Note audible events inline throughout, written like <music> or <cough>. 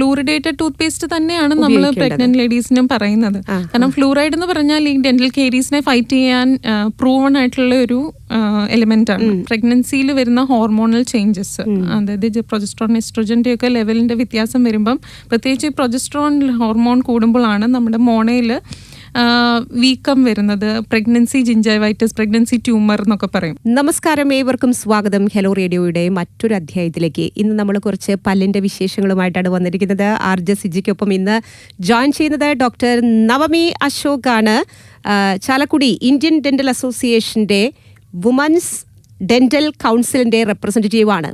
Fluoridated tooth paste തന്നെയാണ് നമ്മൾ. Pregnant ലേഡീസിനും പറയുന്നത്. കാരണം ഫ്ലൂറൈഡ് എന്ന് പറഞ്ഞാൽ ഈ ഡെന്റൽ കേരീസിനെ ഫൈറ്റ് ചെയ്യാൻ പ്രൂവൺ ആയിട്ടുള്ള ഒരു എലിമെന്റ് ആണ്. പ്രഗ്നൻസിയിൽ വരുന്ന ഹോർമോണൽ ചേഞ്ചസ് അതായത് പ്രൊജസ്ട്രോൺ എസ്ട്രോജന്റെ ഒക്കെ ലെവലിന്റെ വ്യത്യാസം വരുമ്പം പ്രത്യേകിച്ച് പ്രൊജസ്ട്രോൺ ഹോർമോൺ കൂടുമ്പോഴാണ് നമ്മുടെ മോണയിൽ വീക്കം വരുന്നത് പ്രഗ്നൻസി ജിഞ്ചൈവൈറ്റിസ് പ്രഗ്നൻസി ട്യൂമർ എന്നൊക്കെ പറയും. നമസ്കാരം ഏവർക്കും സ്വാഗതം. ഹലോ റേഡിയോയുടെ മറ്റൊരു അധ്യായത്തിലേക്ക്. ഇന്ന് നമ്മൾ കുറച്ച് പല്ലിന്റെ വിശേഷങ്ങളുമായിട്ടാണ് വന്നിരിക്കുന്നത്. ആർ ജെ സിജിക്കൊപ്പം ഇന്ന് ജോയിൻ ചെയ്യുന്നത് ഡോക്ടർ നവമി അശോക് ആണ് ചാലക്കുടി ഇന്ത്യൻ ഡെന്റൽ അസോസിയേഷന്റെ വുമൻസ് ഡെന്റൽ കൗൺസിലിന്റെ റെപ്രസെന്റേറ്റീവ് ആണ്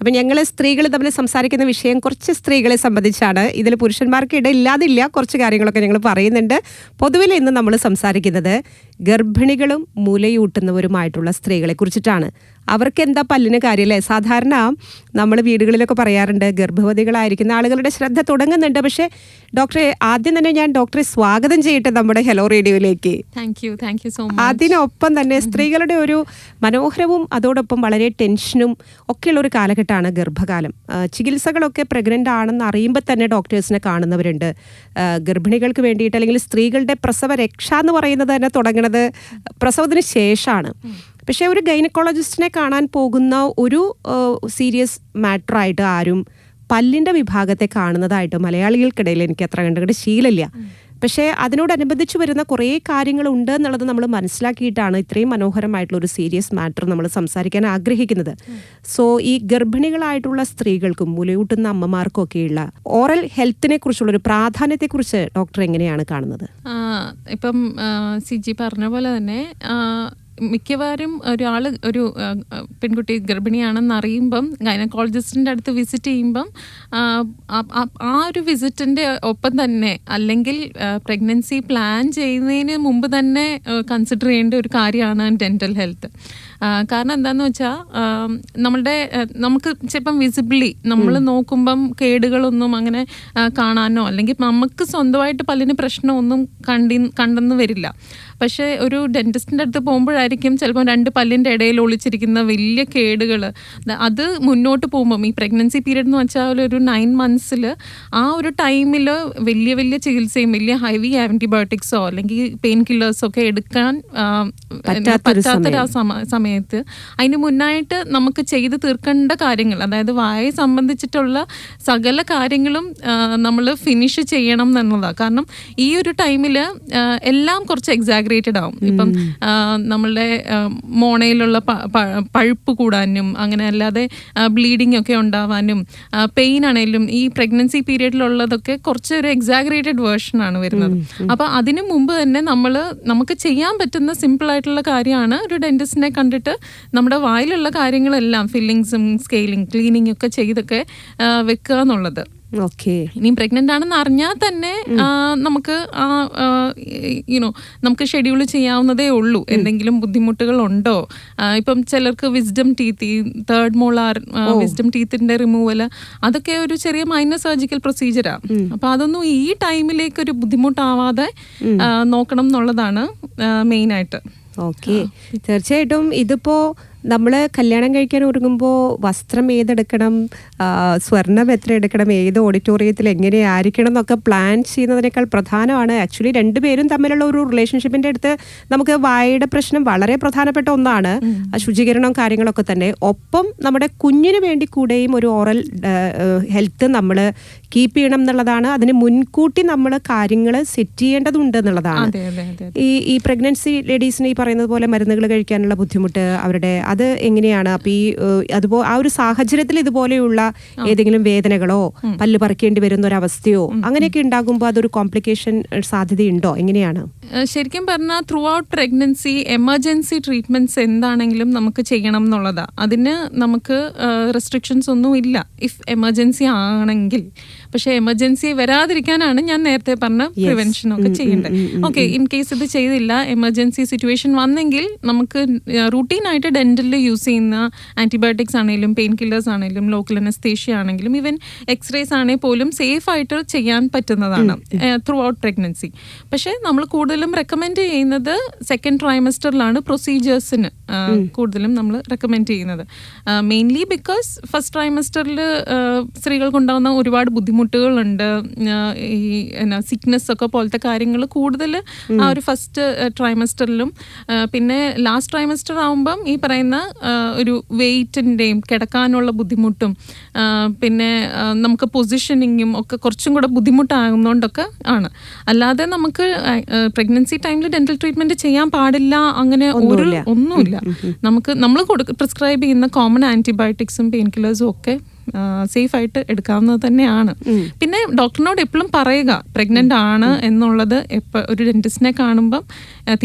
അപ്പം ഞങ്ങൾ സ്ത്രീകൾ തമ്മിൽ സംസാരിക്കുന്ന വിഷയം കുറച്ച് സ്ത്രീകളെ സംബന്ധിച്ചാണ്. ഇതിൽ പുരുഷന്മാർക്ക് ഇടയില്ലാതില്ല. കുറച്ച് കാര്യങ്ങളൊക്കെ ഞങ്ങൾ പറയുന്നുണ്ട്. പൊതുവിൽ ഇന്ന് നമ്മൾ സംസാരിക്കുന്നത് ഗർഭിണികളും മൂലയൂട്ടുന്നവരുമായിട്ടുള്ള സ്ത്രീകളെ കുറിച്ചിട്ടാണ്. അവർക്ക് എന്താ പല്ലിന് കാര്യമല്ലേ സാധാരണ നമ്മൾ വീടുകളിലൊക്കെ പറയാറുണ്ട് ഗർഭവതികളായിരിക്കുന്ന ആളുകളുടെ ശ്രദ്ധ തുടങ്ങുന്നുണ്ട്. പക്ഷേ ഡോക്ടറെ ആദ്യം തന്നെ ഞാൻ ഡോക്ടറെ സ്വാഗതം ചെയ്യട്ടെ നമ്മുടെ hello റേഡിയോയിലേക്ക്. Thank you thank you so much അതിനൊപ്പം തന്നെ സ്ത്രീകളുടെ ഒരു മനോഹരവും അതോടൊപ്പം വളരെ ടെൻഷനും ഒക്കെയുള്ള ഒരു കാലഘട്ടമാണ് ഗർഭകാലം. ചികിത്സകളൊക്കെ പ്രഗ്നന്റ് ആണെന്ന് അറിയുമ്പോൾ തന്നെ ഡോക്ടേഴ്സിനെ കാണുന്നവരുണ്ട്. ഗർഭിണികൾക്ക് വേണ്ടിയിട്ട് അല്ലെങ്കിൽ സ്ത്രീകളുടെ പ്രസവ രക്ഷ എന്ന് പറയുന്നത് തന്നെ തുടങ്ങുന്നത് പ്രസവത്തിന് ശേഷമാണ് പക്ഷേ ഒരു ഗൈനക്കോളജിസ്റ്റിനെ കാണാൻ പോകുന്ന ഒരു സീരിയസ് മാറ്ററായിട്ട് ആരും പല്ലിന്റെ വിഭാഗത്തെ കാണുന്നതായിട്ട് മലയാളികൾക്കിടയിൽ എനിക്ക് അത്ര കണ്ടുകൊണ്ട് ശീലമില്ല. പക്ഷേ അതിനോടനുബന്ധിച്ച് വരുന്ന കുറേ കാര്യങ്ങളുണ്ട് എന്നുള്ളത് നമ്മൾ മനസ്സിലാക്കിയിട്ടാണ് ഇത്രയും മനോഹരമായിട്ടുള്ള ഒരു സീരിയസ് മാറ്റർ നമ്മൾ സംസാരിക്കാൻ ആഗ്രഹിക്കുന്നത്. സോ ഈ ഗർഭിണികളായിട്ടുള്ള സ്ത്രീകൾക്കും മുലയൂട്ടുന്ന അമ്മമാർക്കും ഒക്കെയുള്ള ഓറൽ ഹെൽത്തിനെ കുറിച്ചുള്ള ഒരു പ്രാധാന്യത്തെക്കുറിച്ച് ഡോക്ടർ എങ്ങനെയാണ് കാണുന്നത്? ഇപ്പം സിജി പറഞ്ഞ പോലെ തന്നെ മിക്കവാറും ഒരാൾ ഒരു പെൺകുട്ടി ഗർഭിണിയാണെന്ന് അറിയുമ്പം ഗൈനക്കോളജിസ്റ്റിന്റെ അടുത്ത് വിസിറ്റ് ചെയ്യുമ്പം ആ ഒരു വിസിറ്റിന്റെ ഒപ്പം തന്നെ അല്ലെങ്കിൽ പ്രഗ്നൻസി പ്ലാൻ ചെയ്യുന്നതിന് മുമ്പ് തന്നെ കൺസിഡർ ചെയ്യേണ്ട ഒരു കാര്യമാണ് ഡെന്റൽ ഹെൽത്ത്. കാരണം എന്താണെന്ന് വെച്ചാൽ നമ്മളുടെ നമുക്ക് ചിലപ്പം വിസിബിളി നമ്മൾ നോക്കുമ്പം കേടുകളൊന്നും അങ്ങനെ കാണാനോ അല്ലെങ്കിൽ നമുക്ക് സ്വന്തമായിട്ട് പല്ലിന് പ്രശ്നമൊന്നും കണ്ടി കണ്ടെന്ന് വരില്ല. പക്ഷേ ഒരു ഡെന്റിസ്റ്റിന്റെ അടുത്ത് പോകുമ്പോഴായിരിക്കും ചിലപ്പോൾ രണ്ട് പല്ലിന്റെ ഇടയിൽ ഒളിച്ചിരിക്കുന്ന വലിയ കേടുകൾ അത് മുന്നോട്ട് പോകുമ്പം ഈ പ്രഗ്നൻസി പീരീഡ് എന്ന് വെച്ചാൽ ഒരു നയൻ മന്ത്സിൽ ആ ഒരു ടൈമിൽ വലിയ വലിയ ചികിത്സയും വലിയ ഹെവി ആന്റിബയോട്ടിക്സോ അല്ലെങ്കിൽ പെയിൻ കില്ലേഴ്സോ ഒക്കെ എടുക്കാൻ പറ്റാത്ത പറ്റാത്തൊരു സമയത്ത്. അതിന് മുന്നായിട്ട് നമുക്ക് ചെയ്ത് തീർക്കേണ്ട കാര്യങ്ങൾ അതായത് വായയെ സംബന്ധിച്ചിട്ടുള്ള സകല കാര്യങ്ങളും നമ്മൾ ഫിനിഷ് ചെയ്യണം എന്നുള്ളതാണ് കാരണം ഈ ഒരു ടൈമിൽ എല്ലാം കുറച്ച് എക്സാഗ്രേറ്റഡ് ആവും. ഇപ്പം നമ്മളുടെ മോണയിലുള്ള പഴുപ്പ് കൂടാനും അങ്ങനെ അല്ലാതെ ബ്ലീഡിംഗ് ഒക്കെ ഉണ്ടാവാനും പെയിൻ ആണെങ്കിലും ഈ പ്രഗ്നൻസി പീരീഡിലുള്ളതൊക്കെ കുറച്ച് ഒരു എക്സാഗ്രേറ്റഡ് വേർഷൻ ആണ് വരുന്നത്. അപ്പൊ അതിനു മുമ്പ് തന്നെ നമ്മൾ നമുക്ക് ചെയ്യാൻ പറ്റുന്ന സിമ്പിൾ ആയിട്ടുള്ള കാര്യമാണ് ഒരു ഡെന്റിസ്റ്റിനെ കണ്ടിട്ട് നമ്മുടെ വായിലുള്ള കാര്യങ്ങളെല്ലാം ഫില്ലിങ്സും സ്കെയിലിംഗ് ക്ലീനിങ് ഒക്കെ ചെയ്തൊക്കെ വെക്കുക എന്നുള്ളത്. ഓക്കെ ഇനി പ്രഗ്നന്റ് ആണെന്ന് അറിഞ്ഞാൽ തന്നെ ആ, നമുക്ക് യുനോ നമുക്ക് ഷെഡ്യൂൾ ചെയ്യാവുന്നതേ ഉള്ളൂ. എന്തെങ്കിലും ബുദ്ധിമുട്ടുകൾ ഉണ്ടോ? ഇപ്പം ചിലർക്ക് wisdom teeth third molar wisdom ടീത്തിന്റെ removal അതൊക്കെ ഒരു ചെറിയ മൈനർ സർജിക്കൽ പ്രൊസീജിയറാണ് അപ്പൊ അതൊന്നും ഈ ടൈമിലേക്ക് ഒരു ബുദ്ധിമുട്ടാവാതെ നോക്കണം എന്നുള്ളതാണ് മെയിൻ ആയിട്ട്. ഓക്കെ തീർച്ചയായിട്ടും ഇതിപ്പോ നമ്മൾ കല്യാണം കഴിക്കാൻ ഒരുങ്ങുമ്പോൾ വസ്ത്രം ഏതെടുക്കണം? സ്വർണം എത്ര എടുക്കണം? ഏത് ഓഡിറ്റോറിയത്തിൽ എങ്ങനെ ആയിരിക്കണം എന്നൊക്കെ പ്ലാൻ ചെയ്യുന്നതിനേക്കാൾ പ്രധാനമാണ്. ആക്ച്വലി രണ്ടുപേരും തമ്മിലുള്ള ഒരു റിലേഷൻഷിപ്പിന്റെ അടുത്ത് നമുക്ക് വായയുടെ പ്രശ്നം വളരെ പ്രധാനപ്പെട്ട ഒന്നാണ്. ശുചീകരണവും കാര്യങ്ങളൊക്കെ തന്നെ. ഒപ്പം നമ്മുടെ കുഞ്ഞിന് വേണ്ടി കൂടെയും ഒരു ഓറൽ ഹെൽത്ത് നമ്മൾ കീപ്പ് ചെയ്യണം എന്നുള്ളതാണ്. അതിന് മുൻകൂട്ടി നമ്മൾ കാര്യങ്ങൾ സെറ്റ് ചെയ്യേണ്ടതുണ്ട് എന്നുള്ളതാണ്. ഈ ഈ പ്രഗ്നൻസി ലേഡീസിന് ഈ പറയുന്നത് പോലെ മരുന്നുകൾ കഴിക്കാനുള്ള ബുദ്ധിമുട്ട് അവരുടെ അത് എങ്ങനെയാണ്? അപ്പൊ ഈ അതുപോലെ അതുപോ ആ ഒരു സാഹചര്യത്തിൽ ഇതുപോലെയുള്ള ഏതെങ്കിലും വേദനകളോ പല്ല് പറിക്കേണ്ടി വരുന്ന ഒരു അവസ്ഥയോ അങ്ങനെയൊക്കെ ഉണ്ടാകുമ്പോൾ അതൊരു കോംപ്ലിക്കേഷൻ സാധ്യതയുണ്ടോ? എങ്ങനെയാണ്? ശരിക്കും പറഞ്ഞാൽ throughout pregnancy emergency treatments എന്താണെങ്കിലും നമുക്ക് ചെയ്യണം എന്നുള്ളതാ. അതിന് നമുക്ക് റെസ്ട്രിക്ഷൻസ് ഒന്നും ഇല്ല ഇഫ് എമർജൻസി ആണെങ്കിൽ. പക്ഷെ എമർജൻസി വരാതിരിക്കാനാണ് ഞാൻ നേരത്തെ പറഞ്ഞ പ്രിവെൻഷൻ ഒക്കെ ചെയ്യേണ്ടത്. ഓക്കെ ഇൻ കേസ് ഇത് ചെയ്തില്ല എമർജൻസി സിറ്റുവേഷൻ വന്നെങ്കിൽ നമുക്ക് റൂട്ടീൻ ആയിട്ട് ഡെന്റലിൽ യൂസ് ചെയ്യുന്ന ആന്റിബയോട്ടിക്സ് ആണെങ്കിലും പെയിൻ കില്ലേഴ്സ് ആണെങ്കിലും ലോക്കൽ അനസ്തേഷ്യ ആണെങ്കിലും ഈവൻ എക്സ്റേസ് ആണെങ്കിൽ പോലും സേഫ് ആയിട്ട് ചെയ്യാൻ പറ്റുന്നതാണ് ത്രൂ ഔട്ട് പ്രഗ്നൻസി പക്ഷേ നമ്മൾ കൂടുതലും റെക്കമെൻഡ് ചെയ്യുന്നത് സെക്കൻഡ് ട്രൈമസ്റ്ററിലാണ് പ്രൊസീജിയേഴ്സിന് കൂടുതലും നമ്മൾ റെക്കമെൻഡ് ചെയ്യുന്നത്. മെയിൻലി ബിക്കോസ് ഫസ്റ്റ് ട്രൈമസ്റ്ററിൽ സ്ത്രീകൾക്കുണ്ടാകുന്ന ഒരുപാട് ബുദ്ധിമുട്ട് ബുദ്ധിമുട്ടുകളുണ്ട്. ഈ എന്നാ സിക്നെസ് ഒക്കെ പോലത്തെ കാര്യങ്ങൾ കൂടുതൽ ആ ഒരു ഫസ്റ്റ് ട്രൈമസ്റ്ററിലും പിന്നെ ലാസ്റ്റ് ട്രൈമസ്റ്റർ ആകുമ്പം ഈ പറയുന്ന ഒരു വെയിറ്റിന്റെയും കിടക്കാനുള്ള ബുദ്ധിമുട്ടും പിന്നെ നമുക്ക് പൊസിഷനിങ്ങും ഒക്കെ കുറച്ചും കൂടെ ബുദ്ധിമുട്ടാകുന്നതുകൊണ്ടൊക്കെ ആണ്. അല്ലാതെ നമുക്ക് പ്രഗ്നൻസി ടൈമിൽ ഡെന്റൽ ട്രീറ്റ്മെന്റ് ചെയ്യാൻ പാടില്ല അങ്ങനെ ഒരു ഒന്നുമില്ല. നമുക്ക് നമ്മൾ കൊടുക്ക പ്രിസ്ക്രൈബ് ചെയ്യുന്ന കോമൺ ആന്റിബയോട്ടിക്സും പെയിൻ കില്ലേഴ്സും ഒക്കെ സേഫ് ആയിട്ട് എടുക്കാവുന്നത് തന്നെയാണ്. പിന്നെ ഡോക്ടറിനോട് എപ്പോഴും പറയുക പ്രഗ്നന്റ് ആണ് എന്നുള്ളത് എപ്പോൾ ഒരു ഡെന്റിസ്റ്റിനെ കാണുമ്പം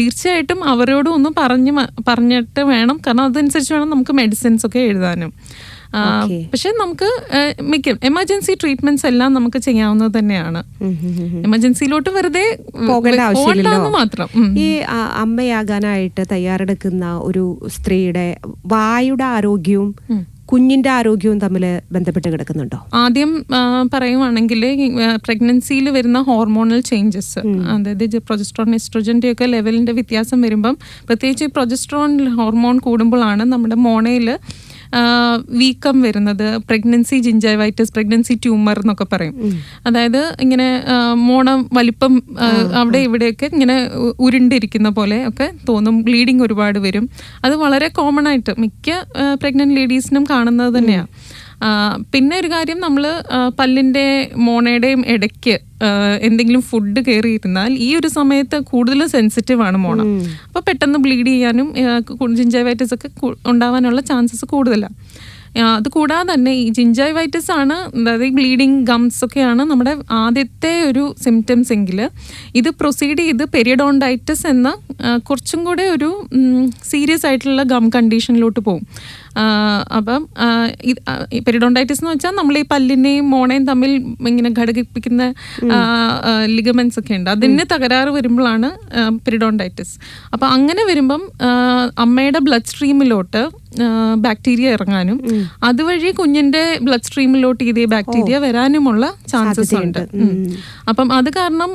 തീർച്ചയായിട്ടും അവരോടും ഒന്ന് പറഞ്ഞ് പറഞ്ഞിട്ട് വേണം. കാരണം അതനുസരിച്ച് വേണം നമുക്ക് മെഡിസിൻസ് ഒക്കെ എഴുതാനും. പക്ഷെ നമുക്ക് മിക്ക എമർജൻസി ട്രീറ്റ്മെന്റ്സ് എല്ലാം നമുക്ക് ചെയ്യാവുന്നത് തന്നെയാണ്. എമർജൻസിയിലോട്ട് വെറുതെ മാത്രം. ഈ അമ്മയാകാനായിട്ട് തയ്യാറെടുക്കുന്ന ഒരു സ്ത്രീയുടെ വായുടെ ആരോഗ്യവും കുഞ്ഞിന്റെ ആരോഗ്യവും തമ്മിൽ ബന്ധപ്പെട്ട് കിടക്കുന്നുണ്ടോ? ആദ്യം പറയുവാണെങ്കിൽ പ്രഗ്നൻസിയിൽ വരുന്ന ഹോർമോണൽ ചേഞ്ചസ് അതായത് പ്രൊജസ്ട്രോൺ എസ്ട്രോജന്റെ ഒക്കെ ലെവലിന്റെ വ്യത്യാസം വരുമ്പം പ്രത്യേകിച്ച് പ്രൊജസ്ട്രോൺ ഹോർമോൺ കൂടുമ്പോഴാണ് നമ്മുടെ മോണയിൽ വീക്കം വരുന്നത് പ്രഗ്നൻസി ജിഞ്ചൈവൈറ്റിസ് പ്രഗ്നൻസി ട്യൂമർ എന്നൊക്കെ പറയും. അതായത് ഇങ്ങനെ മോണം വലിപ്പം അവിടെ ഇവിടെയൊക്കെ ഇങ്ങനെ ഉരുണ്ടിരിക്കുന്ന പോലെ ഒക്കെ തോന്നും. ബ്ലീഡിങ് ഒരുപാട് വരും. അത് വളരെ കോമൺ ആയിട്ട് മിക്ക പ്രഗ്നന്റ് ലേഡീസിനും കാണുന്നത് തന്നെയാണ് പിന്നെ ഒരു കാര്യം നമ്മൾ പല്ലിന്റെ മോണയുടെയും ഇടയ്ക്ക് എന്തെങ്കിലും ഫുഡ് കയറിയിരുന്നാൽ ഈ ഒരു സമയത്ത് കൂടുതൽ സെൻസിറ്റീവ് ആണ് മോണ. അപ്പോൾ പെട്ടെന്ന് ബ്ലീഡ് ചെയ്യാനും ജിഞ്ചൈവൈറ്റിസ് ഒക്കെ ഉണ്ടാവാനുള്ള ചാൻസസ് കൂടുതലാണ് അത് കൂടാതെ തന്നെ ഈ ജിഞ്ചൈവൈറ്റിസ് ആണ് അതായത് ഈ ബ്ലീഡിങ് ഗംസ് ഒക്കെയാണ് നമ്മുടെ ആദ്യത്തെ ഒരു സിംറ്റംസ് എങ്കിൽ ഇത് പ്രൊസീഡ് ചെയ്ത് പെരിയഡോണ്ടൈറ്റിസ് എന്ന കുറച്ചും കൂടെ ഒരു സീരിയസ് ആയിട്ടുള്ള ഗം കണ്ടീഷനിലോട്ട് പോകും അപ്പം പെരിഡോണ്ടൈറ്റിസ് എന്ന് വെച്ചാൽ നമ്മൾ ഈ പല്ലിനെയും മോണയും തമ്മിൽ ഇങ്ങനെ ഘടകിപ്പിക്കുന്ന ലിഗമെന്റ്സ് ഒക്കെ ഉണ്ട്. അതിന് തകരാറ് വരുമ്പോഴാണ് പെരിഡോണ്ടൈറ്റിസ്. അപ്പം അങ്ങനെ വരുമ്പം അമ്മയുടെ ബ്ലഡ് സ്ട്രീമിലോട്ട് ബാക്ടീരിയ ഇറങ്ങാനും അതുവഴി കുഞ്ഞിന്റെ ബ്ലഡ് സ്ട്രീമിലോട്ട് ഇതേ ബാക്ടീരിയ വരാനുമുള്ള ചാൻസസ് ഉണ്ട്. അപ്പം അത് കാരണം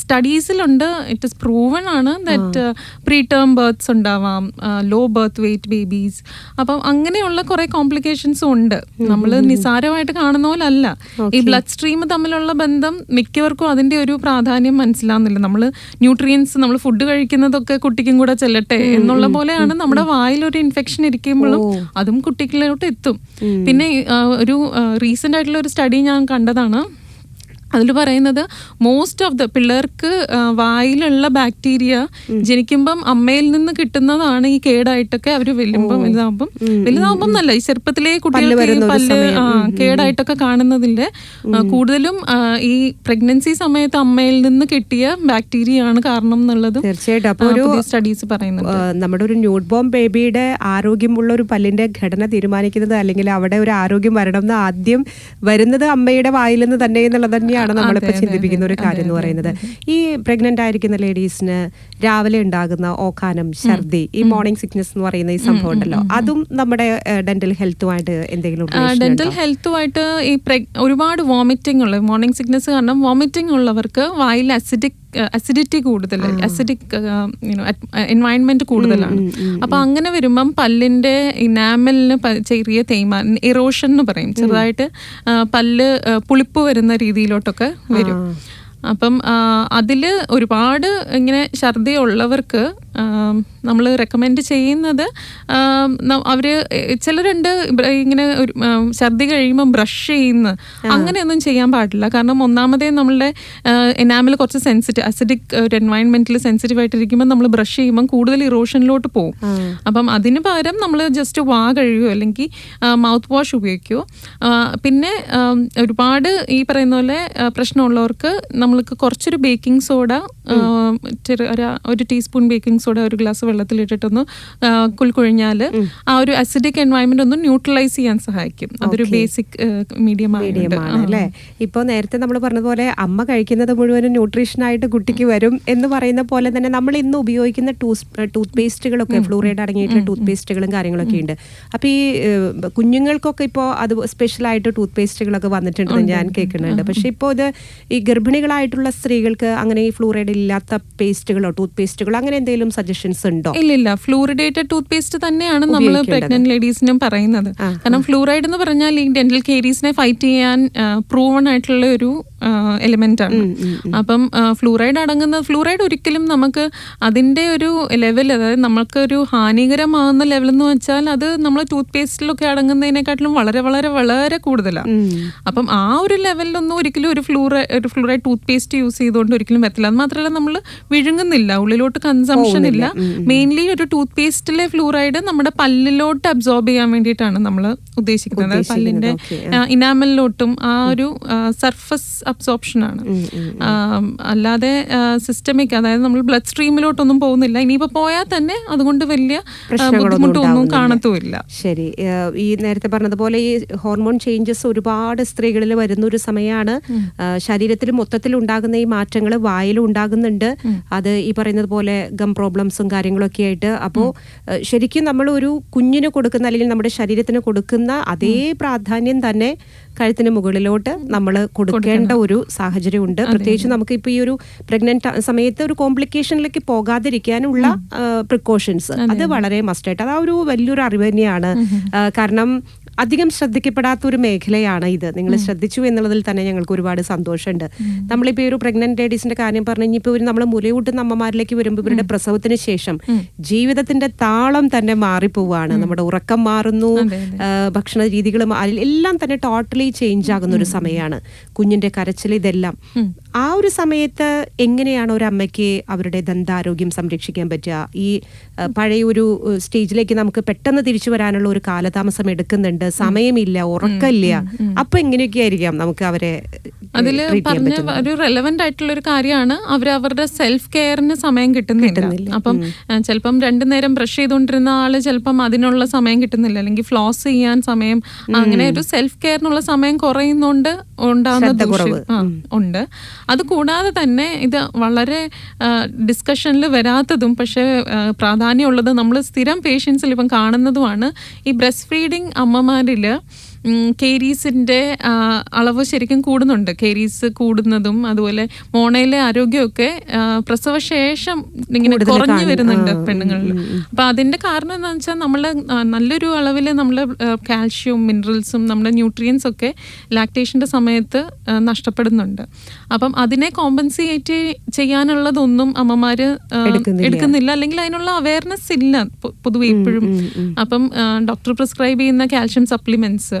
സ്റ്റഡീസിലുണ്ട്. ഇറ്റ് ഇസ് പ്രൂവൺ ആണ് ദറ്റ് പ്രീ ടേം ബേർത്ത്സ് ഉണ്ടാവാം ലോ ബർത്ത് വെയിറ്റ് ബേബീസ് അപ്പം അങ്ങനെയുള്ള കുറെ കോംപ്ലിക്കേഷൻസും ഉണ്ട്. നമ്മൾ നിസാരമായിട്ട് കാണുന്ന പോലല്ല. ഈ ബ്ലഡ് സ്ട്രീം തമ്മിലുള്ള ബന്ധം മിക്കവർക്കും അതിന്റെ ഒരു പ്രാധാന്യം മനസ്സിലാവുന്നില്ല. നമ്മൾ ന്യൂട്രിയൻസ് നമ്മൾ ഫുഡ് കഴിക്കുന്നതൊക്കെ കുട്ടിക്കും കൂടെ ചെല്ലട്ടെ എന്നുള്ള പോലെയാണ് നമ്മുടെ വായിൽ ഒരു ഇൻഫെക്ഷൻ ഇരിക്കുമ്പോഴും അതും കുട്ടികളിലോട്ട് എത്തും. പിന്നെ ഒരു റീസെന്റ് ആയിട്ടുള്ള ഒരു സ്റ്റഡി ഞാൻ കണ്ടതാണ്. അതിൽ പറയുന്നത് മോസ്റ്റ് ഓഫ് ദ പിള്ളേർക്ക് വായിലുള്ള ബാക്ടീരിയ ജനിക്കുമ്പം അമ്മയിൽ നിന്ന് കിട്ടുന്നതാണ് ഈ കേടായിട്ടൊക്കെ അവർ വലുമ്പം വലുതാവുമ്പം. വലുതാവുമ്പം എന്നല്ല ഈ ചെറുപ്പത്തിലെ കുട്ടികൾക്ക് പല്ല് കേടായിട്ടൊക്കെ കാണുന്നതിന്റെ ആ, കൂടുതലും ഈ പ്രഗ്നൻസി സമയത്ത് അമ്മയിൽ നിന്ന് കിട്ടിയ ബാക്ടീരിയ ആണ് കാരണം എന്നുള്ളത് തീർച്ചയായിട്ടും. അപ്പോൾ ഒരു സ്റ്റഡീസ് പറയുന്നുണ്ട്. നമ്മുടെ ഒരു ന്യൂഡ് ബോം ബേബിയുടെ ആരോഗ്യമുള്ള ഒരു പല്ലിന്റെ ഘടന തീരുമാനിക്കുന്നത് അല്ലെങ്കിൽ അവിടെ ഒരു ആരോഗ്യം വരണം എന്ന് ആദ്യം വരുന്നത് അമ്മയുടെ വായിൽ നിന്ന് തന്നെ എന്നുള്ളത് തന്നെയാണ്. നമ്മളിപ്പോൾ ചിന്തിപ്പിക്കുന്ന ഒരു കാര്യം എന്ന് പറയുന്നത്. ഈ പ്രഗ്നന്റ് ആയിരിക്കുന്ന ലേഡീസിന് രാവിലെ ഉണ്ടാകുന്ന ഓക്കാനം ഛർദി ഈ മോർണിംഗ് സിക്നസ് എന്ന് പറയുന്ന ഈ സംഭവം ഉണ്ടല്ലോ. അതും നമ്മുടെ ഡെന്റൽ ഹെൽത്തുമായിട്ട് എന്തെങ്കിലും ഡെന്റൽ ഹെൽത്തുമായിട്ട് ഈ ഒരുപാട് വോമിറ്റിംഗ് ഉള്ള മോർണിംഗ് സിക്നസ് കാരണം വോമിറ്റിംഗ് ഉള്ളവർക്ക് വായിൽ അസിഡിക് അസിഡിറ്റി കൂടുതൽ അസിഡിക് എൻവയൺമെന്റ് കൂടുതലാണ്. അപ്പൊ അങ്ങനെ വരുമ്പം പല്ലിന്റെ ഇനാമലിന് ചെറിയ തേയ്മാൻ ഇറോഷൻ എന്ന് പറയും. ചെറുതായിട്ട് പല്ല് പുളിപ്പ് വരുന്ന രീതിയിലോട്ടൊക്കെ വരും. അപ്പം അതിൽ ഒരുപാട് ഇങ്ങനെ ഛർദി ഉള്ളവർക്ക് നമ്മൾ റെക്കമെൻഡ് ചെയ്യുന്നത് അവർ ചിലരുണ്ട് ഇങ്ങനെ ഒരു ഛർദി കഴിയുമ്പോൾ ബ്രഷ് ചെയ്യുന്ന അങ്ങനെയൊന്നും ചെയ്യാൻ പാടില്ല. കാരണം ഒന്നാമതേ നമ്മളുടെ എനാമിൽ കുറച്ച് സെൻസിറ്റീവ് അസിഡിക് ഒരു എൻവയൺമെന്റിൽ സെൻസിറ്റീവ് ആയിട്ടിരിക്കുമ്പോൾ നമ്മൾ ബ്രഷ് ചെയ്യുമ്പോൾ കൂടുതൽ ഇറോഷനിലോട്ട് പോകും അപ്പം അതിന് പകരം നമ്മൾ ജസ്റ്റ് വാ കഴുകുകയോ അല്ലെങ്കിൽ മൗത്ത് വാഷ് ഉപയോഗിക്കുകയോ പിന്നെ ഒരുപാട് ഈ പറയുന്ന പോലെ പ്രശ്നമുള്ളവർക്ക് നമ്മൾക്ക് കുറച്ചൊരു ബേക്കിംഗ് സോഡ ഒരു ടീസ്പൂൺ ബേക്കിംഗ് സോഡ ഒരു ഗ്ലാസ് വെള്ളത്തിലിട്ടിട്ടൊന്ന് കുൽക്കൊഴിഞ്ഞാൽ ആ ഒരു അസിഡിക് എൻവയൺമെന്റ് ഒന്ന് ന്യൂട്രലൈസ് ചെയ്യാൻ സഹായിക്കും. അതൊരു ബേസിക് മീഡിയം മീഡിയമാണ് അല്ലേ? ഇപ്പോൾ നേരത്തെ നമ്മൾ പറഞ്ഞതുപോലെ അമ്മ കഴിക്കുന്നത് മുഴുവനും ന്യൂട്രീഷനായിട്ട് കുട്ടിക്ക് വരും എന്ന് പറയുന്ന പോലെ തന്നെ നമ്മൾ ഇന്ന് ഉപയോഗിക്കുന്ന ടൂത്ത് പേസ്റ്റുകളൊക്കെ ഫ്ലൂറൈഡ് അടങ്ങിയിട്ടുള്ള ടൂത്ത് പേസ്റ്റുകളും കാര്യങ്ങളൊക്കെ ഉണ്ട്. അപ്പോൾ ഈ കുഞ്ഞുങ്ങൾക്കൊക്കെ ഇപ്പോൾ അത് സ്പെഷ്യലായിട്ട് ടൂത്ത് പേസ്റ്റുകളൊക്കെ വന്നിട്ടുണ്ടെന്ന് ഞാൻ കേൾക്കുന്നുണ്ട്. പക്ഷെ ഇപ്പോൾ ഇത് ഈ ഗർഭിണികളായിട്ടുള്ള സ്ത്രീകൾക്ക് അങ്ങനെ ഈ ഫ്ലൂറൈഡ് ഇല്ലാത്ത പേസ്റ്റുകളോ ടൂത്ത് പേസ്റ്റുകളോ അങ്ങനെ എന്തെങ്കിലും സജഷൻസ് ഉണ്ടോ? ഇല്ലില്ല ഫ്ലൂറിഡേറ്റഡ് ടൂത്ത് പേസ്റ്റ് തന്നെയാണ് നമ്മൾ. പ്രഗ്നന്റ് ലേഡീസിനും പറയുന്നത്. കാരണം ഫ്ലൂറൈഡ് എന്ന് പറഞ്ഞാൽ ഈ ഡെന്റൽ കേരീസിനെ ഫൈറ്റ് ചെയ്യാൻ പ്രൂവൺ ആയിട്ടുള്ള ഒരു എലിമെന്റ് ആണ്. അപ്പം ഫ്ലൂറൈഡ് അടങ്ങുന്ന ഫ്ലൂറൈഡ് ഒരിക്കലും നമുക്ക് അതിന്റെ ഒരു ലെവൽ അതായത് നമ്മൾക്ക് ഒരു ഹാനികരമാകുന്ന ലെവൽ എന്ന് വെച്ചാൽ അത് നമ്മൾ ടൂത്ത് പേസ്റ്റിലൊക്കെ അടങ്ങുന്നതിനെക്കാട്ടിലും വളരെ വളരെ വളരെ കൂടുതലാണ് അപ്പം ആ ഒരു ലെവലിലൊന്നും ഒരിക്കലും ഒരു ഫ്ലൂറൈ ഒരു ഫ്ലൂറൈഡ് ടൂത്ത് പേസ്റ്റ് യൂസ് ചെയ്തുകൊണ്ട് ഒരിക്കലും വരത്തില്ല. അത് മാത്രമല്ല നമ്മൾ വിഴുങ്ങുന്നില്ല. ഉള്ളിലോട്ട് കൺസംഷൻ ഇല്ല മെയിൻലി ഒരു ടൂത്ത് പേസ്റ്റിലെ ഫ്ലൂറൈഡ് നമ്മുടെ പല്ലിലോട്ട് അബ്സോർബ് ചെയ്യാൻ വേണ്ടിയിട്ടാണ് നമ്മൾ ഉദ്ദേശിക്കുന്നത്. പല്ലിന്റെ ഇനാമലിലോട്ടും ആ ഒരു സർഫസ് അബ്സോർപ്ഷൻ ആണ്. അല്ലാതെ സിസ്റ്റമിക് അതായത് നമ്മൾ ബ്ലഡ് സ്ട്രീമിലോട്ടൊന്നും പോകുന്നില്ല. ഇനിയിപ്പോ പോയാൽ തന്നെ അതുകൊണ്ട് വലിയ ബുദ്ധിമുട്ടൊന്നും കാണത്തുമില്ല. ശരി. ഈ നേരത്തെ പറഞ്ഞതുപോലെ ഈ ഹോർമോൺ ചേഞ്ചസ് ഒരുപാട് സ്ത്രീകളിൽ വരുന്ന ഒരു സമയമാണ് ശരീരത്തിൽ മൊത്തത്തിൽ ഉണ്ടാകുന്ന ഈ മാറ്റങ്ങൾ വായിലും ഉണ്ടാകുന്നുണ്ട്. അത് ഈ പറയുന്നത് പോലെ ഗം പ്രോബ്ലംസും കാര്യങ്ങളൊക്കെ ആയിട്ട് അപ്പോൾ ശരിക്കും നമ്മൾ ഒരു കുഞ്ഞിന് കൊടുക്കുന്ന അല്ലെങ്കിൽ നമ്മുടെ ശരീരത്തിന് കൊടുക്കുന്ന അതേ പ്രാധാന്യം തന്നെ കഴുത്തിന് മുകളിലോട്ട് നമ്മൾ കൊടുക്കേണ്ട ഒരു സാഹചര്യമുണ്ട്. പ്രത്യേകിച്ച് നമുക്ക് ഇപ്പോൾ ഈ ഒരു പ്രഗ്നന്റ് സമയത്ത് ഒരു കോംപ്ലിക്കേഷനിലേക്ക് പോകാതിരിക്കാനുള്ള പ്രിക്കോഷൻസ് അത് വളരെ മസ്റ്റായിട്ട് അത് ആ ഒരു വലിയൊരു അറിവ് തന്നെയാണ്. കാരണം അധികം ശ്രദ്ധിക്കപ്പെടാത്ത ഒരു മേഖലയാണ് ഇത്. നിങ്ങൾ ശ്രദ്ധിച്ചു എന്നുള്ളതിൽ തന്നെ ഞങ്ങൾക്ക് ഒരുപാട് സന്തോഷമുണ്ട്. നമ്മളിപ്പോൾ ഈ ഒരു പ്രഗ്നന്റ് ലേഡീസിന്റെ കാര്യം പറഞ്ഞു ഇനിയിപ്പോൾ ഒരു നമ്മൾ മുലയൂട്ടുന്ന അമ്മമാരിലേക്ക് വരുമ്പോൾ ഇവരുടെ പ്രസവത്തിന് ശേഷം ജീവിതത്തിന്റെ താളം തന്നെ മാറിപ്പോവാണ്. നമ്മുടെ ഉറക്കം മാറുന്നു. ഭക്ഷണ രീതികളും എല്ലാം തന്നെ ടോട്ടലി ചേഞ്ച് ആകുന്ന ഒരു സമയമാണ് കുഞ്ഞിന്റെ കരച്ചിൽ ഇതെല്ലാം. ആ ഒരു സമയത്ത് എങ്ങനെയാണ് ഒരു അമ്മയ്ക്ക് അവരുടെ ദന്താരോഗ്യം സംരക്ഷിക്കാൻ പറ്റുക? ഈ പഴയ ഒരു സ്റ്റേജിലേക്ക് നമുക്ക് പെട്ടെന്ന് തിരിച്ചു വരാനുള്ള ഒരു കാലതാമസം എടുക്കുന്നുണ്ട്. സമയമില്ല ഉറക്കമില്ല. അപ്പൊ എങ്ങനെയൊക്കെ ആയിരിക്കാം നമുക്ക് അവരെ അതിൽ പറഞ്ഞ ഒരു റെലവെന്റ് ആയിട്ടുള്ള ഒരു കാര്യമാണ് അവർ അവരുടെ സെൽഫ് കെയറിന് സമയം കിട്ടുന്നില്ല. അപ്പം ചിലപ്പം രണ്ടു നേരം ബ്രഷ് ചെയ്തുകൊണ്ടിരുന്ന ആൾ ചിലപ്പം അതിനുള്ള സമയം കിട്ടുന്നില്ല. അല്ലെങ്കിൽ ഫ്ലോസ് ചെയ്യാൻ സമയം അങ്ങനെ ഒരു സെൽഫ് കെയറിനുള്ള സമയം കുറയുന്നുണ്ട് ഉണ്ടാകുന്ന ഉണ്ട്. അത് കൂടാതെ തന്നെ ഇത് വളരെ ഡിസ്കഷനിൽ വരാത്തതും പക്ഷേ പ്രാധാന്യമുള്ളത് നമ്മൾ സ്ഥിരം പേഷ്യൻസിൽ ഇപ്പം കാണുന്നതുമാണ് ഈ ബ്രസ്റ്റ് ഫീഡിങ് അമ്മമാരിൽ കേരീസിന്റെ അളവ് ശരിക്കും കൂടുന്നുണ്ട്. കേരീസ് കൂടുന്നതും അതുപോലെ മോണയിലെ ആരോഗ്യമൊക്കെ പ്രസവശേഷം ഇങ്ങനെ കുറഞ്ഞു വരുന്നുണ്ട് പെണ്ണുങ്ങളിൽ. അപ്പൊ അതിന്റെ കാരണം എന്താണെന്ന് വെച്ചാൽ നമ്മൾ നല്ലൊരു അളവിൽ നമ്മൾ കാൽഷ്യവും മിനറൽസും നമ്മുടെ ന്യൂട്രിയൻസ് ഒക്കെ ലാക്ടേഷന്റെ സമയത്ത് നഷ്ടപ്പെടുന്നുണ്ട്. അപ്പം അതിനെ കോമ്പൻസേറ്റ് ചെയ്യാനുള്ളതൊന്നും അമ്മമാർ എടുക്കുന്നില്ല. അല്ലെങ്കിൽ അതിനുള്ള അവയർനെസ് ഇല്ല പൊതുവെ ഇപ്പോഴും. അപ്പം ഡോക്ടർ പ്രിസ്ക്രൈബ് ചെയ്യുന്ന കാൽഷ്യം സപ്ലിമെന്റ്സ്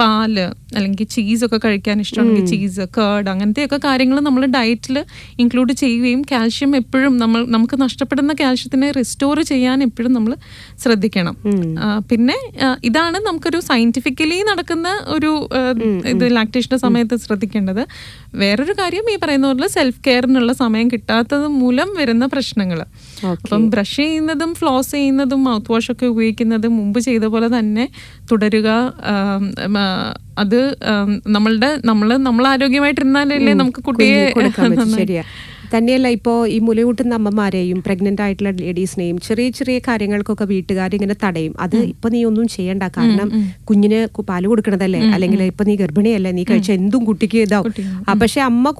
പാൽ അല്ലെങ്കിൽ ചീസ് ഒക്കെ കഴിക്കാൻ ഇഷ്ടമാണെങ്കിൽ ചീസ് കേർഡ് അങ്ങനത്തെയൊക്കെ കാര്യങ്ങൾ നമ്മൾ ഡയറ്റിൽ ഇൻക്ലൂഡ് ചെയ്യുകയും കാൽഷ്യം എപ്പോഴും നമ്മൾ നമുക്ക് നഷ്ടപ്പെടുന്ന കാൽഷ്യത്തിനെ റിസ്റ്റോർ ചെയ്യാൻ എപ്പോഴും നമ്മൾ ശ്രദ്ധിക്കണം. പിന്നെ ഇതാണ് നമുക്കൊരു സയന്റിഫിക്കലി നടക്കുന്ന ഒരു ഇത് ലാക്ടേഷന്റെ സമയത്ത് ശ്രദ്ധിക്കേണ്ടത്. വേറൊരു കാര്യം ഈ പറയുന്ന പോലെ സെൽഫ് കെയറിനുള്ള സമയം കിട്ടാത്തത് മൂലം വരുന്ന പ്രശ്നങ്ങൾ. അപ്പം ബ്രഷ് ചെയ്യുന്നതും ഫ്ലോസ് ചെയ്യുന്നതും മൗത്ത് വാഷ് ഒക്കെ ഉപയോഗിക്കുന്നതും മുമ്പ് ചെയ്ത പോലെ തന്നെ തുടരുക അത് നമ്മളുടെ നമ്മൾ നമ്മൾ ആരോഗ്യമായിട്ടിരുന്നാലല്ലേ നമുക്ക് കുട്ടിയെ <laughs> ശരിയാ. തന്നെയല്ല ഇപ്പോൾ ഈ മുലയൂട്ടുന്ന അമ്മമാരെയും പ്രഗ്നന്റ് ആയിട്ടുള്ള ലേഡീസിനെയും ചെറിയ ചെറിയ കാര്യങ്ങൾക്കൊക്കെ വീട്ടുകാർ ഇങ്ങനെ തടയും. അത് ഇപ്പൊ നീ ഒന്നും ചെയ്യണ്ട. കാരണം കുഞ്ഞിന് പാൽ കൊടുക്കണതല്ലേ? അല്ലെങ്കിൽ ഇപ്പൊ നീ ഗർഭിണിയല്ലേ? നീ കഴിച്ച എന്തും കുട്ടിക്ക് ഇതാവും. പക്ഷെ അമ്മ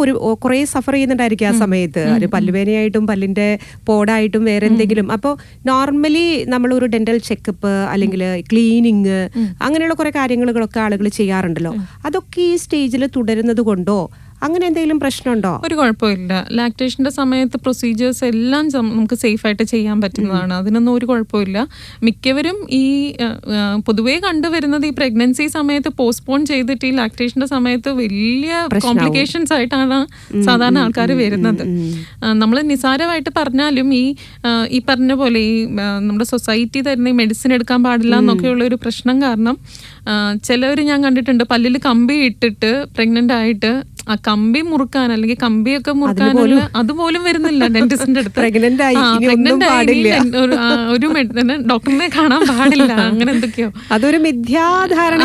കുറെ സഫർ ചെയ്യുന്നുണ്ടായിരിക്കും ആ സമയത്ത്. ഒരു പല്ലുവേനയായിട്ടും പല്ലിന്റെ പോടായിട്ടും വേറെ എന്തെങ്കിലും. അപ്പോൾ നോർമലി നമ്മൾ ഒരു ഡെന്റൽ ചെക്കപ്പ് അല്ലെങ്കിൽ ക്ലീനിങ് അങ്ങനെയുള്ള കുറെ കാര്യങ്ങളൊക്കെ ആളുകൾ ചെയ്യാറുണ്ടല്ലോ. അതൊക്കെ ഈ സ്റ്റേജിൽ തുടരുന്നത് കൊണ്ടോ? അങ്ങനെ എന്തെങ്കിലും പ്രശ്നമുണ്ടോ? ഒരു കുഴപ്പമില്ല. ലാക്ടേഷന്റെ സമയത്ത് പ്രൊസീജിയേഴ്സ് എല്ലാം നമുക്ക് സേഫ് ആയിട്ട് ചെയ്യാൻ പറ്റുന്നതാണ്. അതിനൊന്നും ഒരു കുഴപ്പമില്ല. മിക്കവരും ഈ പൊതുവേ കണ്ടുവരുന്നത് ഈ പ്രഗ്നൻസി സമയത്ത് പോസ്റ്റ്പോൺ ചെയ്തിട്ട് ഈ ലാക്ടേഷന്റെ സമയത്ത് വലിയ കോംപ്ലിക്കേഷൻസ് ആയിട്ടാണ് സാധാരണ ആൾക്കാർ വരുന്നത്. നമ്മൾ നിസാരമായിട്ട് പറഞ്ഞാലും ഈ ഈ പറഞ്ഞ പോലെ ഈ നമ്മുടെ സൊസൈറ്റി തരുന്ന ഈ മെഡിസിൻ എടുക്കാൻ പാടില്ല എന്നൊക്കെയുള്ള ഒരു പ്രശ്നം കാരണം ചിലവർ ഞാൻ കണ്ടിട്ടുണ്ട് പല്ലിൽ കമ്പി ഇട്ടിട്ട് പ്രഗ്നന്റ് ആയിട്ട് ആ കമ്പി മുറുക്കാൻ അല്ലെങ്കിൽ കമ്പിയൊക്കെ മുറുക്കാൻ അതുപോലും വരുന്നില്ല ഡെന്റിസ്റ്റിന്റെ അടുത്ത്. പ്രഗ്നന്റ് ആയി, ആയി. ഒരു ഡോക്ടറിനെ കാണാൻ പാടില്ല. അങ്ങനെ എന്തൊക്കെയോ. അതൊരു മിഥ്യാധാരണ